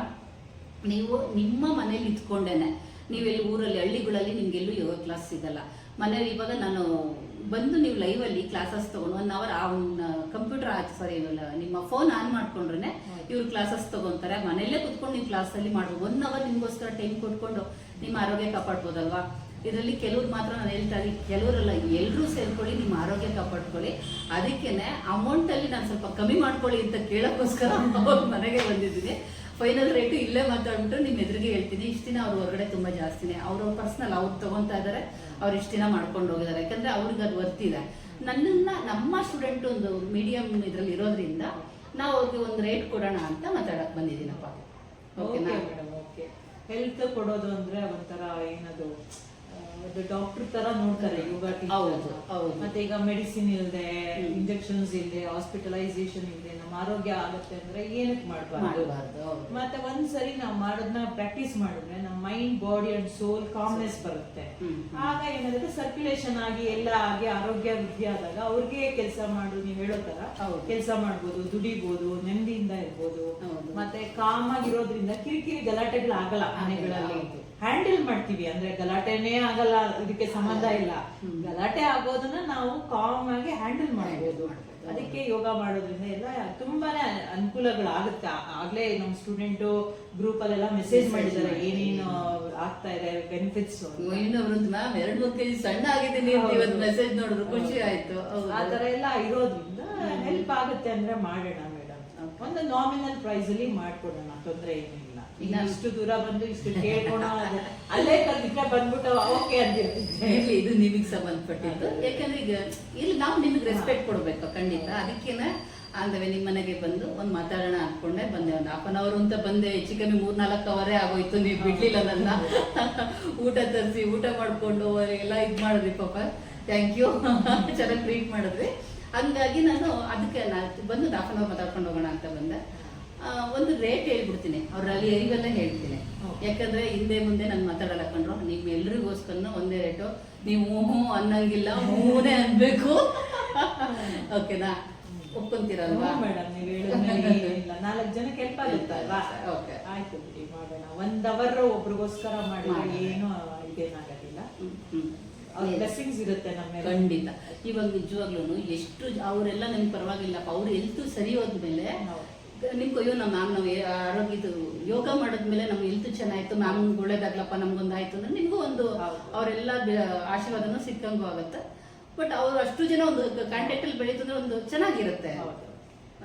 S1: ನೀವು ನಿಮ್ಮ ಮನೇಲಿ ಇದ್ಕೊಂಡೇನೆ ನೀವೆಲ್ಲಿ ಊರಲ್ಲಿ, ಹಳ್ಳಿಗಳಲ್ಲಿ ನಿಮ್ಗೆಲ್ಲೂ ಯೋಗ ಕ್ಲಾಸ್ ಸಿಗಲ್ಲ ಮನೇಲಿ ಇವಾಗ ನಾನು ಬಂದು ನೀವು ಲೈವಲ್ಲಿ ಕ್ಲಾಸಸ್ ತಗೊಂಡು ಒನ್ ಅವರ್ ಆ ಕಂಪ್ಯೂಟರ್ ಸಾರಿ ನಿಮ್ಮ ಫೋನ್ ಆನ್ ಮಾಡ್ಕೊಂಡ್ರೆ ಇವ್ರು ಕ್ಲಾಸಸ್ ತಗೊಂತಾರೆ. ಮನೆಯಲ್ಲೇ ಕುತ್ಕೊಂಡು ನೀವು ಕ್ಲಾಸಲ್ಲಿ ಮಾಡ್ಬೋದು. ಒನ್ ಅವರ್ ನಿಮ್ಗೋಸ್ಕರ ಟೈಮ್ ಕೊಟ್ಕೊಂಡು ನಿಮ್ಮ ಆರೋಗ್ಯ ಕಾಪಾಡ್ಬೋದಲ್ವಾ? ಇದರಲ್ಲಿ ಕೆಲವ್ರು ಮಾತ್ರ ನಾನು ಹೇಳ್ತಾ ಇದ್ದೀನಿ ಕೆಲವರಲ್ಲ ಎಲ್ಲರೂ ಸೇರ್ಕೊಳ್ಳಿ ನಿಮ್ಮ ಆರೋಗ್ಯ ಕಾಪಾಡ್ಕೊಳ್ಳಿ. ಅದಕ್ಕೇನೆ ಅಮೌಂಟ್ ಅಲ್ಲಿ ನಾನು ಸ್ವಲ್ಪ ಕಮ್ಮಿ ಮಾಡ್ಕೊಳ್ಳಿ ಅಂತ ಕೇಳೋಕ್ಕೋಸ್ಕರ ಮನೆಗೆ ಬಂದಿದ್ದೀನಿ. ಫೈನಲ್ ರೇಟು ಇಲ್ಲೇ ಮಾತಾಡ್ಬಿಟ್ಟು ನಿಮ್ಮ ಎದುರಿಗೆ ಹೇಳ್ತೀನಿ. ಇಷ್ಟು ದಿನ ಅವ್ರ ಹೊರಗಡೆ ತುಂಬಾ ಜಾಸ್ತಿನೇ. ಅವ್ರವ್ರ ಪರ್ಸನಲ್ ಅವ್ರು ತಗೊಂತ ಇದ್ದಾರೆ. ಅವ್ರು ಇಷ್ಟು ದಿನ ಮಾಡ್ಕೊಂಡು ಹೋಗಿದ್ದಾರೆ. ಯಾಕಂದ್ರೆ ಅವ್ರಿಗೆ ಅದು ವರ್ತಿದೆ. ನನ್ನನ್ನ ನಮ್ಮ ಸ್ಟೂಡೆಂಟ್ ಒಂದು ಮೀಡಿಯಂ ಇದ್ರಲ್ಲಿ ಇರೋದ್ರಿಂದ ನಾವು ಅವ್ರಿಗೆ ಒಂದು ರೇಟ್ ಕೊಡೋಣ ಅಂತ ಮಾತಾಡಕ್ ಬಂದಿದ್ದೀನಪ್ಪ. ಓಕೆನಾ
S2: ಓಕೆ ಹೆಲ್ತ್ ಕೊಡೋದು ಅಂದ್ರೆ ಒಂಥರ ಏನದು ಅದು ಡಾಕ್ಟರ್ ತರ ನೋಡ್ತಾರೆ ಯೋಗ
S1: ಹೌದು, ಹೌದು.
S2: ಮತ್ತೆ ಈಗ ಮೆಡಿಸಿನ್ ಇಲ್ಲದೆ ಇಂಜೆಕ್ಷನ್ಸ್ ಇಲ್ಲದೆ ಹಾಸ್ಪಿಟಲೈಸೇಷನ್ ಇಲ್ಲದೆ ನಮ್ಮ ಆರೋಗ್ಯ ಆಗುತ್ತೆ ಅಂದ್ರೆ ಏನಕ್ಕೆ ಮಾಡಬಾರ್ದು? ಮತ್ತೆ ಒಂದ್ಸರಿ ನಾವು ಮಾಡೋದನ್ನ ಪ್ರಾಕ್ಟೀಸ್ ಮಾಡಿದ್ರೆ ನಮ್ಮ mind body and soul calmness ಬರುತ್ತೆ. ಆಗ ಏನಾದ್ರೆ ಸರ್ಕ್ಯುಲೇಷನ್ ಆಗಿ ಎಲ್ಲ ಆಗಿ ಆರೋಗ್ಯ ವೃದ್ಧಿ ಆದಾಗ ಅವ್ರಿಗೆ ಕೆಲಸ ಮಾಡು ನೀವು ಹೇಳೋ ತರ
S1: ಹೌದು.
S2: ಕೆಲಸ ಮಾಡ್ಬೋದು ದುಡಿಬೋದು ನೆಮ್ಮದಿಯಿಂದ ಇರ್ಬೋದು. ಮತ್ತೆ ಕಾಮ್ ಆಗಿರೋದ್ರಿಂದ ಕಿರಿಕಿರಿ ಗಲಾಟೆಗಳು ಆಗಲ್ಲ ಮನೆಗಳಲ್ಲಿ. ಹ್ಯಾಂಡಲ್ ಮಾಡ್ತೀವಿ. ಅಂದ್ರೆ ಗಲಾಟೆನೇ ಆಗಲ್ಲ ಇದಕ್ಕೆ ಸಂಬಂಧ ಇಲ್ಲ. ಗಲಾಟೆ ಆಗೋದನ್ನ ನಾವು ಕಾಮ್ ಆಗಿ ಹ್ಯಾಂಡಲ್ ಮಾಡಬಹುದು. ಅದಕ್ಕೆ ಯೋಗ ಮಾಡೋದ್ರಿಂದ ಎಲ್ಲ ತುಂಬಾನೇ ಅನುಕೂಲಗಳಾಗುತ್ತೆ. ಆಗ್ಲೇ ನಮ್ಮ ಸ್ಟೂಡೆಂಟ್ ಗ್ರೂಪ್ ಅಲ್ಲೆಲ್ಲ ಮೆಸೇಜ್ ಮಾಡಿದ್ದಾರೆ. ಏನೇನು ಆಗ್ತಾ ಇದೆ ಬೆನಿಫಿಟ್ಸ್
S1: ಇನ್ನೊಬ್ರದ್ದು ಮ್ಯಾಮ್ ಎರಡು ಮೂರು ಕೆಜಿ ಸಣ್ಣ ಆಗಿದ್ದೀನಿ ಇವತ್ತು ಮೆಸೇಜ್ ನೋಡಿದ್ರು. ಖುಷಿ ಆಯ್ತು.
S2: ಆ ತರ ಎಲ್ಲ ಇರೋದ್ರಿಂದ ಹೆಲ್ಪ್ ಆಗುತ್ತೆ ಅಂದ್ರೆ ಮಾಡೋಣ ಮೇಡಮ್ ಒಂದು ನಾಮಿನಲ್ ಪ್ರೈಸ್ ಅಲ್ಲಿ ಮಾಡ್ಕೊಡೋಣ. ತೊಂದರೆ ಏನಿಲ್ಲ.
S1: ನಾನು-
S2: ಇಷ್ಟು ದೂರ ಬಂದು ಇಷ್ಟು ಕೇಳ್ಕೊಣ ಅಲ್ಲೇ ಕಲಿತ ಬಂದ್ಬಿಟ್ಟು ಓಕೆ
S1: ಅಂದಿರ್ತಿದ್ದೆ ಇದು ನಿಮಗೆ ಸಂಬಂಧಪಟ್ಟಿದ್ದು. ಯಾಕಂದ್ರೆ ಈಗ ಇಲ್ಲಿ ನಾವು ನಿಮಗೆ ರೆಸ್ಪೆಕ್ಟ್ ಕೊಡ್ಬೇಕು ಖಂಡಿತ. ಅದಕ್ಕೇನೆ ಅಂದವೆ ನಿಮ್ಮ ಮನೆಗೆ ಬಂದು ಒಂದು ಮಾತಾಡೋಣ ಅನ್ಕೊಂಡೆ ಬಂದೆ. ಒಂದು ಹಾಫ್ ಅನ್ ಅವರ್ ಅಂತ ಬಂದೆ. ಹೆಚ್ಚು ಕಮ್ಮಿ ಮೂರ್ ನಾಲ್ಕು ಅವರೇ ಆಗೋಯ್ತು ನೀವು ಬಿಡ್ಲಿಲ್ಲ ನನ್ನ. ಊಟ ತರಿಸಿ ಊಟ ಮಾಡ್ಕೊಂಡು ಎಲ್ಲ ಇದು ಮಾಡಿದ್ರಿ ಪಾಪ. ಥ್ಯಾಂಕ್ ಯು ಚೆನ್ನಾಗಿ ಟ್ರೀಟ್ ಮಾಡಿದ್ರಿ. ಹಂಗಾಗಿ ನಾನು ಅದಕ್ಕೆ ನಾ ಬಂದು ಹಾಫ್ ಅನ್ ಅವರ್ ಮಾತಾಡ್ಕೊಂಡು ಹೋಗೋಣ ಅಂತ ಬಂದೆ. ಒಂದು ರೇಟ್ ಹೇಳ್ಬಿಡ್ತೀನಿ. ಅವ್ರಲ್ಲಿ ಇವೆಲ್ಲ ಹೇಳ್ತೀನಿ. ಯಾಕಂದ್ರೆ ಹಿಂದೆ ಮುಂದೆ ನಾನು ಮಾತಾಡಲ್ಲ ಕಣ್ರು. ನೀವು ಎಲ್ರಿಗೋಸ್ಕರ ಒಂದೇ ರೇಟು ನೀವು ಹ್ಞೂ ಅನ್ನಂಗಿಲ್ಲ ಹೂನೇ ಅನ್ಬೇಕು. ಓಕೆನಾ? ಒಪ್ಕೊಂತೀರಲ್ವಾ?
S2: ಮೇಡಮ್ ನೀವು ಏನಿಲ್ಲ ನಾಲ್ಕು ಜನಕ್ಕೆ ಹೆಲ್ಪ್ ಆಗುತ್ತಲ್ವಾ
S1: Okay.
S2: ಆಯ್ತು ಬಿಡಿ ಮಾಡೋಣ. ಒಂದ್ ಅವರ್ ಒಬ್ರಿಗೋಸ್ಕರ ಮಾಡಿದ್ರೆ. ಏನು ಇದೇನಾಗಲ್ಲ
S1: ಹ್ಮ್.
S2: ಬ್ಲೆಸ್ಸಿಂಗ್ಸ್ ಇರುತ್ತೆ ನಮ್ಮ
S1: ಖಂಡಿತ. ಇವಾಗ ನಿಜವಾಗ್ಲೂ ಎಷ್ಟು ಅವರೆಲ್ಲ ನಮ್ಗೆ ಪರವಾಗಿಲ್ಲಪ್ಪ. ಅವ್ರು ಎಲ್ತು ಸರಿ ಹೋದ್ಮೇಲೆ
S2: ಹೌದು.
S1: ನಿಮ್ಗೆ ಅಯ್ಯೋ ನಮ್ಮ ಮ್ಯಾಮ್ ನಾವು ಆರೋಗ್ಯದು ಯೋಗ ಮಾಡಿದ್ಮೇಲೆ ನಮ್ಗೆ ಹೆಲ್ತ್ ಚೆನ್ನಾಯ್ತು ಮ್ಯಾಮ್ ಒಳ್ಳೇದಾಗ್ಲಪ್ಪ ನಮ್ಗೊಂದು ಆಯ್ತು ಅಂದ್ರೆ ನಿಮಗೂ ಒಂದು. ಅವರೆಲ್ಲ ಆಶೀರ್ವಾದನೂ ಸಿಕ್ಕಂಗೂ ಆಗುತ್ತೆ ಬಟ್ ಅವರು ಅಷ್ಟು ಜನ ಒಂದು ಕಾಂಟ್ಯಾಕ್ಟ್ ಅಲ್ಲಿ ಬೆಳೀತಂದ್ರೆ ಒಂದು ಚೆನ್ನಾಗಿರುತ್ತೆ.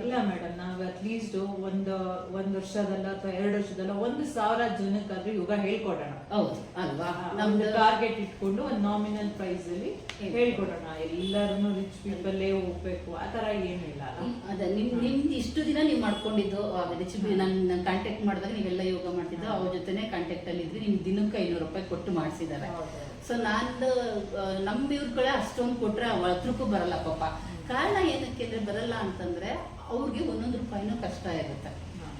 S2: ಇಲ್ಲ ಮೇಡಮ್ ನಾವು ಅಟ್ಲೀಸ್ಟ್ ಒಂದು ಒಂದ್ ವರ್ಷದಲ್ಲ ಅಥವಾ ಎರಡು ವರ್ಷದಲ್ಲ ಒಂದು ಸಾವಿರ ಜನಕ್ಕಾದ್ರೂ ಯೋಗ ಹೇಳ್ಕೊಡೋಣ.
S1: ಹೌದು ಅಲ್ವಾ?
S2: ನಮ್ದು ಟಾರ್ಗೆಟ್ ಇಟ್ಕೊಂಡು ಒಂದು ನಾಮಿನಲ್ ಪ್ರೈಸ್ ಅಲ್ಲಿ ಹೇಳ್ಕೊಡೋಣ. ಎಲ್ಲರೂ ರಿಚ್ ಪೀಪಲ್ ಹೋಗ್ಬೇಕು ಆ ತರ ಏನು ಇಲ್ಲ ಅಲ್ಲ?
S1: ಅದೇ ನಿಮ್ ನಿಮ್ದು ಇಷ್ಟು ದಿನ ನೀವು ಮಾಡ್ಕೊಂಡಿದ್ದು ರಿಚ್ ನನ್ನ ಕಾಂಟ್ಯಾಕ್ಟ್ ಮಾಡಿದಾಗ ನೀವೆಲ್ಲ ಯೋಗ ಮಾಡ್ತಿದ್ದು ಅವ್ರ ಜೊತೆನೆ ಕಾಂಟ್ಯಾಕ್ಟ್ ಅಲ್ಲಿ ಇದ್ವಿ ನಿಮ್ ದಿನಕ್ಕೆ ಐನೂರು ರೂಪಾಯಿ ಕೊಟ್ಟು ಮಾಡಿಸಿದ್ದಾರೆ. ಸೊ ನಾನು ನಮ್ಮ ಇವ್ರ ಕಡೆ ಅಷ್ಟೊಂದು ಕೊಟ್ರೆ ಅವ್ರ ಹತ್ರಕ್ಕೂ ಬರಲ್ಲ ಪಾಪ. ಕಾರಣ ಏನಕ್ಕೆ ಅಂದ್ರೆ ಬರಲ್ಲ ಅಂತಂದ್ರೆ ಅವ್ರಿಗೆ ಒಂದೊಂದು ರೂಪಾಯಿನೂ ಕಷ್ಟ ಇರುತ್ತೆ.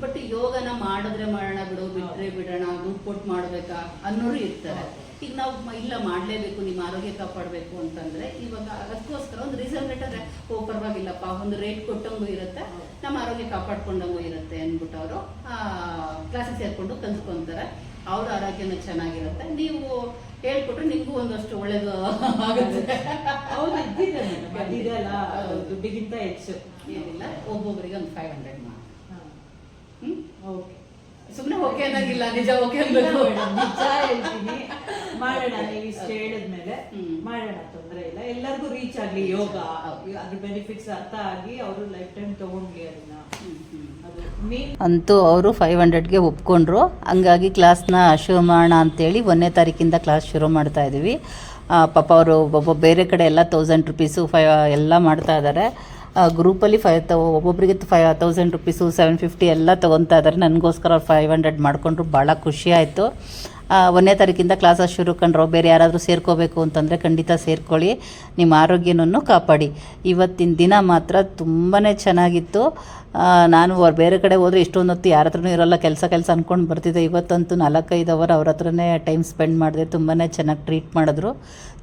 S1: ಬಟ್ ಯೋಗನ ಮಾಡಿದ್ರೆ ಮಾಡೋಣ ಬಿಡು ಬಿಟ್ರೆ ಬಿಡೋಣ ದುಡ್ಡು ಕೊಟ್ಟು ಮಾಡ್ಬೇಕಾ ಅನ್ನೋರು ಇರ್ತಾರೆ. ಈಗ ನಾವು ಇಲ್ಲ ಮಾಡಲೇಬೇಕು ನಿಮ್ಮ ಆರೋಗ್ಯ ಕಾಪಾಡಬೇಕು ಅಂತಂದ್ರೆ ಇವಾಗ ಅದಕ್ಕೋಸ್ಕರ ಒಂದು ರೀಸನ್ ಬಿಟ್ಟರೆ ಓ ಪರವಾಗಿಲ್ಲಪ್ಪ ಒಂದು ರೇಟ್ ಕೊಟ್ಟಂಗೂ ಇರುತ್ತೆ ನಮ್ಮ ಆರೋಗ್ಯ ಕಾಪಾಡ್ಕೊಂಡಂಗೂ ಇರುತ್ತೆ ಅಂದ್ಬಿಟ್ಟು ಅವರು ಕ್ಲಾಸಿಗೆ ಸೇರ್ಕೊಂಡು ಕಲ್ತ್ಕೊಂತಾರೆ. ಅವ್ರ ಆರೋಗ್ಯನೂ ಚೆನ್ನಾಗಿರುತ್ತೆ. ನೀವು ಹೇಳ್ಕೊಟ್ರೆ ನಿಮಗೂ ಒಂದಷ್ಟು ಒಳ್ಳೇದು ಆಗುತ್ತೆ.
S2: ದುಡ್ಡಿಗಿಂತ ಹೆಚ್ಚು.
S1: ಏನಿಲ್ಲ ಒಬ್ಬೊಬ್ಬರಿಗೆ ಒಂದು ಫೈವ್ ಹಂಡ್ರೆಡ್ ಮಾಡಿ.
S2: ಓಕೆ
S1: ಸುಮ್ಮನೆ ಓಕೆ ಅನ್ನಂಗಿಲ್ಲ ನಿಜ ಓಕೆ ಅನ್ಬೇಕು
S2: ನಿಜ ಹೇಳ್ತೀನಿ. ಮಾಡೋಣ ನೀವು ಇಷ್ಟು ಹೇಳಿದ್ಮೇಲೆ. ಮಾಡೋಣ ತೊಂದ್ರೆ ಇಲ್ಲ. ಎಲ್ಲರಿಗೂ ರೀಚ್ ಆಗ್ಲಿ ಯೋಗ. ಅದ್ರ ಬೆನಿಫಿಟ್ಸ್ ಅರ್ಥ ಆಗಿ ಅವರು ಲೈಫ್ ಟೈಮ್ ತಗೊಂಡ್ಲಿ ಅದನ್ನ.
S4: ಅಂತೂ ಅವರು ಫೈವ್ ಹಂಡ್ರೆಡ್ಗೆ ಒಪ್ಕೊಂಡ್ರು. ಹಂಗಾಗಿ ಕ್ಲಾಸ್ನ ಶುರು ಮಾಡೋಣ ಅಂತೇಳಿ ಒಂದನೇ ತಾರೀಕಿಂದ ಕ್ಲಾಸ್ ಶುರು ಮಾಡ್ತಾ ಇದ್ದೀವಿ ಆ, ಪಾಪ ಅವರು ಒಬ್ಬ ಬೇರೆ ಕಡೆ ಎಲ್ಲ ತೌಸಂಡ್ ರುಪೀಸು ಫೈ ಎಲ್ಲ ಮಾಡ್ತಾ ಇದ್ದಾರೆ ಗ್ರೂಪಲ್ಲಿ ಫೈವ್ ತೌ ಒಬ್ಬೊಬ್ಬರಿಗೆ five thousand rupees seven fifty ಎಲ್ಲ ತೊಗೊತಾ ಇದ್ದಾರೆ ನನಗೋಸ್ಕರ ಅವ್ರು ಫೈವ್ ಹಂಡ್ರೆಡ್ ಮಾಡಿಕೊಂಡ್ರು. ಭಾಳ ಖುಷಿ ಆಯಿತು. ಒಂದನೇ ತಾರೀಕಿಂದ ಕ್ಲಾಸಸ್ ಶುರು ಕಂಡ್ರು. ಬೇರೆ ಯಾರಾದರೂ ಸೇರ್ಕೋಬೇಕು ಅಂತಂದರೆ ಖಂಡಿತ ಸೇರ್ಕೊಳ್ಳಿ. ನಿಮ್ಮ ಆರೋಗ್ಯನೂ ಕಾಪಾಡಿ. ಇವತ್ತಿನ ದಿನ ಮಾತ್ರ ತುಂಬಾ ಚೆನ್ನಾಗಿತ್ತು. ನಾನು ಬೇರೆ ಕಡೆ ಹೋದರೆ ಇಷ್ಟೊಂದು ಹೊತ್ತು ಯಾರ ಹತ್ರನೂ ಇರೋಲ್ಲ. ಕೆಲಸ ಕೆಲಸ ಅಂದ್ಕೊಂಡು ಬರ್ತಿದ್ದೆ. ಇವತ್ತಂತೂ ನಾಲ್ಕೈದು ಅವರ್ ಅವ್ರ ಹತ್ರನೇ ಟೈಮ್ ಸ್ಪೆಂಡ್ ಮಾಡಿದೆ. ತುಂಬಾ ಚೆನ್ನಾಗಿ ಟ್ರೀಟ್ ಮಾಡಿದ್ರು.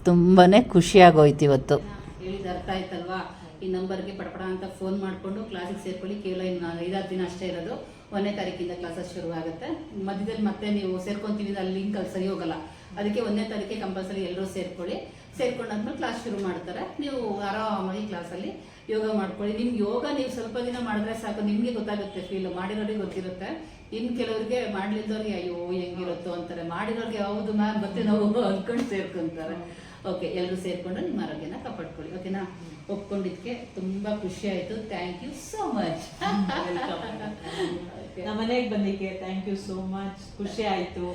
S4: ತುಂಬಾ ಖುಷಿಯಾಗೋಯ್ತು ಇವತ್ತು.
S1: ಹೇಳಿದ ಅರ್ಥ ಆಯ್ತಲ್ವಾ? ಈ ನಂಬರ್ಗೆ ಪಡಪಡ ಅಂತ ಫೋನ್ ಮಾಡಿಕೊಂಡು ಕ್ಲಾಸಿಗೆ ಸೇರ್ಕೊಳ್ಳಿ. ಕೇವಲ ಇನ್ನು ಐದಾರು ದಿನ ಅಷ್ಟೇ ಇರೋದು. ಒಂದನೇ ತಾರೀಕಿಂದ ಕ್ಲಾಸಸ್ ಶುರು ಆಗುತ್ತೆ. ಮಧ್ಯದಲ್ಲಿ ಮತ್ತೆ ನೀವು ಸೇರ್ಕೊತೀವಿ, ಅಲ್ಲಿ ಲಿಂಕ್ ಅಲ್ಲಿ ಸರಿ ಹೋಗಲ್ಲ. ಅದಕ್ಕೆ ಒಂದನೇ ತಾರೀಕಿಗೆ ಕಂಪಲ್ಸರಿ ಎಲ್ಲರೂ ಸೇರ್ಕೊಳ್ಳಿ. ಸೇರ್ಕೊಂಡಾದ್ಮೇಲೆ ಕ್ಲಾಸ್ ಶುರು ಮಾಡ್ತಾರೆ. ನೀವು ಆರಾಮಾಗಿ ಕ್ಲಾಸಲ್ಲಿ ಯೋಗ ಮಾಡ್ಕೊಳ್ಳಿ. ನಿಮ್ಗೆ ಯೋಗ ನೀವು ಸ್ವಲ್ಪ ದಿನ ಮಾಡಿದ್ರೆ ಸಾಕು. ನಿಮಗೆ ಗೊತ್ತಾಗುತ್ತೆ ಫೀಲ್ ಮಾಡಿರೋರಿಗೆ ಗೊತ್ತಿರುತ್ತೆ. ಇನ್ನು ಕೆಲವರಿಗೆ ಮಾಡ್ಲಿಲ್ದವ್ರಿಗೆ, ಅಯ್ಯೋ, ಹೆಂಗಿರುತ್ತೋ ಅಂತಾರೆ. ಮಾಡಿರೋರಿಗೆ ಯಾವುದು ಮ್ಯಾಮ್ ಮತ್ತೆ ನಾವು ಅಂದ್ಕೊಂಡು ಸೇರ್ಕೊಂತಾರೆ. ಓಕೆ ಎಲ್ಲರೂ ಸೇರಿಕೊಂಡು ನಿಮ್ಮ ಆರೋಗ್ಯನ ಕಾಪಾಡ್ಕೊಳ್ಳಿ ಓಕೆನಾ? ಒಪ್ಕೊಂಡಿದ್ಕೆ ತುಂಬಾ ಖುಷಿ ಆಯ್ತು. ಥ್ಯಾಂಕ್ ಯು ಸೋ ಮಚ್
S2: ನಮ್ಮ ಮನೆಗೆ ಬಂದಿಕ್ಕೆ ಥ್ಯಾಂಕ್ ಯು ಸೋ ಮಚ್ ಖುಷಿ ಆಯ್ತು.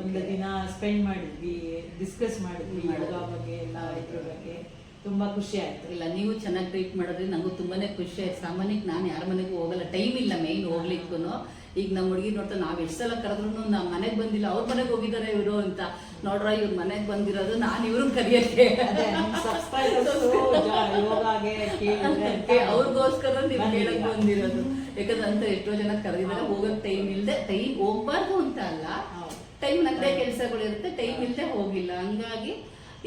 S2: ಒಂದು ದಿನ ಸ್ಪೆಂಡ್ ಮಾಡಿದ್ವಿ ಡಿಸ್ಕಸ್ ಮಾಡಿದ್ವಿ ಯೋಗ ಬಗ್ಗೆ ಎಲ್ಲ ಇದ್ರ ಬಗ್ಗೆ. ತುಂಬಾ ಖುಷಿ ಆಯ್ತು.
S1: ಇಲ್ಲ ನೀವು ಚೆನ್ನಾಗಿ ಟ್ರೀಟ್ ಮಾಡಿದ್ರಿ. ನನಗೂ ತುಂಬಾನೇ ಖುಷಿ ಆಯ್ತು. ಸಾಮಾನ್ಯಕ್ಕೆ ನಾನು ಯಾರ ಮನೆಗೂ ಹೋಗಲ್ಲ. ಟೈಮ್ ಇಲ್ಲ ಮೇಯ್ನ್ ಹೋಗ್ಲಿಕ್ಕೂ ಈಗ ನಮ್ಮ ಹುಡುಗಿ ನೋಡ್ತಾ ನಾವ್ ಎಷ್ಟು ಸಲ ಕರೆದ್ರು ನಮ್ಮ ಮನೆಗೆ ಬಂದಿಲ್ಲ ಅವ್ರ ಮನೆಗೆ ಹೋಗಿದ್ದಾರೆ ಇವರು ಅಂತ. ನೋಡ್ರ ಇವ್ರ ಮನೆಗೆ ಬಂದಿರೋದು ನಾನು ಇವ್ರನ್ನ ಕರಿಯಕ್ಕೆ. ಅವ್ರಿಗೋಸ್ಕರ ನೀವು
S2: ಹೇಳಕ್
S1: ಕೇಳಕ್ ಬಂದಿರೋದು. ಯಾಕಂದ್ರೆ ಅಂತ ಎಷ್ಟೋ ಜನ ಕರೆದಿದ್ದಾರೆ ಹೋಗಕ್ ಟೈಮ್ ಇಲ್ದೆ ಟೈಮ್ ಹೋಗ್ಬಾರ್ದು ಅಂತ ಅಲ್ಲ. ಟೈಮ್ ನಂದೇ ಕೆಲಸಗಳಿರುತ್ತೆ ಟೈಮ್ ಇಲ್ಲದೆ ಹೋಗಿಲ್ಲ. ಹಂಗಾಗಿ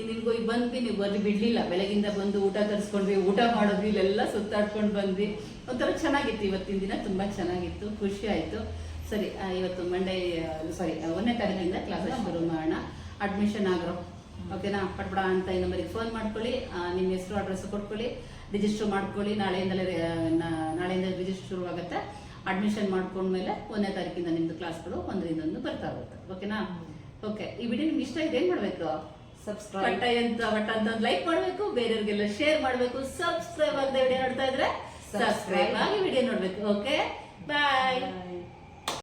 S1: ನಿಮ್ಗೂ ಈಗ ಬಂದ್ವಿ ನೀವು ಬಂದು ಬಿಡಲಿಲ್ಲ. ಬೆಳಗಿಂದ ಬಂದು ಊಟ ತರಿಸ್ಕೊಂಡ್ವಿ ಊಟ ಮಾಡಿದ್ವಿ ಇಲ್ಲೆಲ್ಲ ಸುತ್ತಾಡ್ಕೊಂಡು ಬಂದ್ವಿ. ಒಂಥರ ಚೆನ್ನಾಗಿತ್ತು ಇವತ್ತಿನ ದಿನ ತುಂಬ ಚೆನ್ನಾಗಿತ್ತು ಖುಷಿ ಆಯಿತು. ಸರಿ ಇವತ್ತು ಮಂಡೇ ಸಾರಿ ಒಂದನೇ ತಾರೀಕಿಂದ ಕ್ಲಾಸಸ್ ಶುರು ಮಾಡೋಣ. ಅಡ್ಮಿಷನ್ ಆಗಿರೋ. ಓಕೆನಾ ಪಟ್ಪಡ ಅಂತ ಈ ನಂಬರಿಗೆ ಫೋನ್ ಮಾಡ್ಕೊಳ್ಳಿ ನಿಮ್ಮ ಹೆಸರು ಅಡ್ರೆಸ್ ಕೊಟ್ಕೊಳ್ಳಿ ರಿಜಿಸ್ಟರ್ ಮಾಡ್ಕೊಳ್ಳಿ. ನಾಳೆಯಿಂದಲೇ ನಾಳೆಯಿಂದ ರಿಜಿಸ್ಟರ್ ಶುರುವಾಗುತ್ತೆ. ಅಡ್ಮಿಷನ್ ಮಾಡ್ಕೊಂಡ್ಮೇಲೆ ಒಂದನೇ ತಾರೀಕಿಂದ ನಿಮ್ಮದು ಕ್ಲಾಸ್ಗಳು ಒಂದರಿಂದ ಒಂದು ಬರ್ತಾ ಹೋಗುತ್ತೆ. ಓಕೆನಾ ಓಕೆ ಈ ವಿಡಿಯೋ ನಿಮ್ಗೆ ಇಷ್ಟ ಇದೆ? ಏನು ಮಾಡ್ಬೇಕು? ಪಟ್ಟ ಅಂತ ಬಟ್ ಅಂತ ಲೈಕ್ ಮಾಡಬೇಕು ಬೇರೆಯವ್ರಿಗೆಲ್ಲ ಶೇರ್ ಮಾಡಬೇಕು ಸಬ್ಸ್ಕ್ರೈಬ್ ಆಗದೆ ವಿಡಿಯೋ ನೋಡ್ತಾ ಇದ್ರೆ ಸಬ್ಸ್ಕ್ರೈಬ್ ಆಗಿ ವಿಡಿಯೋ ನೋಡ್ಬೇಕು ಓಕೆ ಬಾಯ್.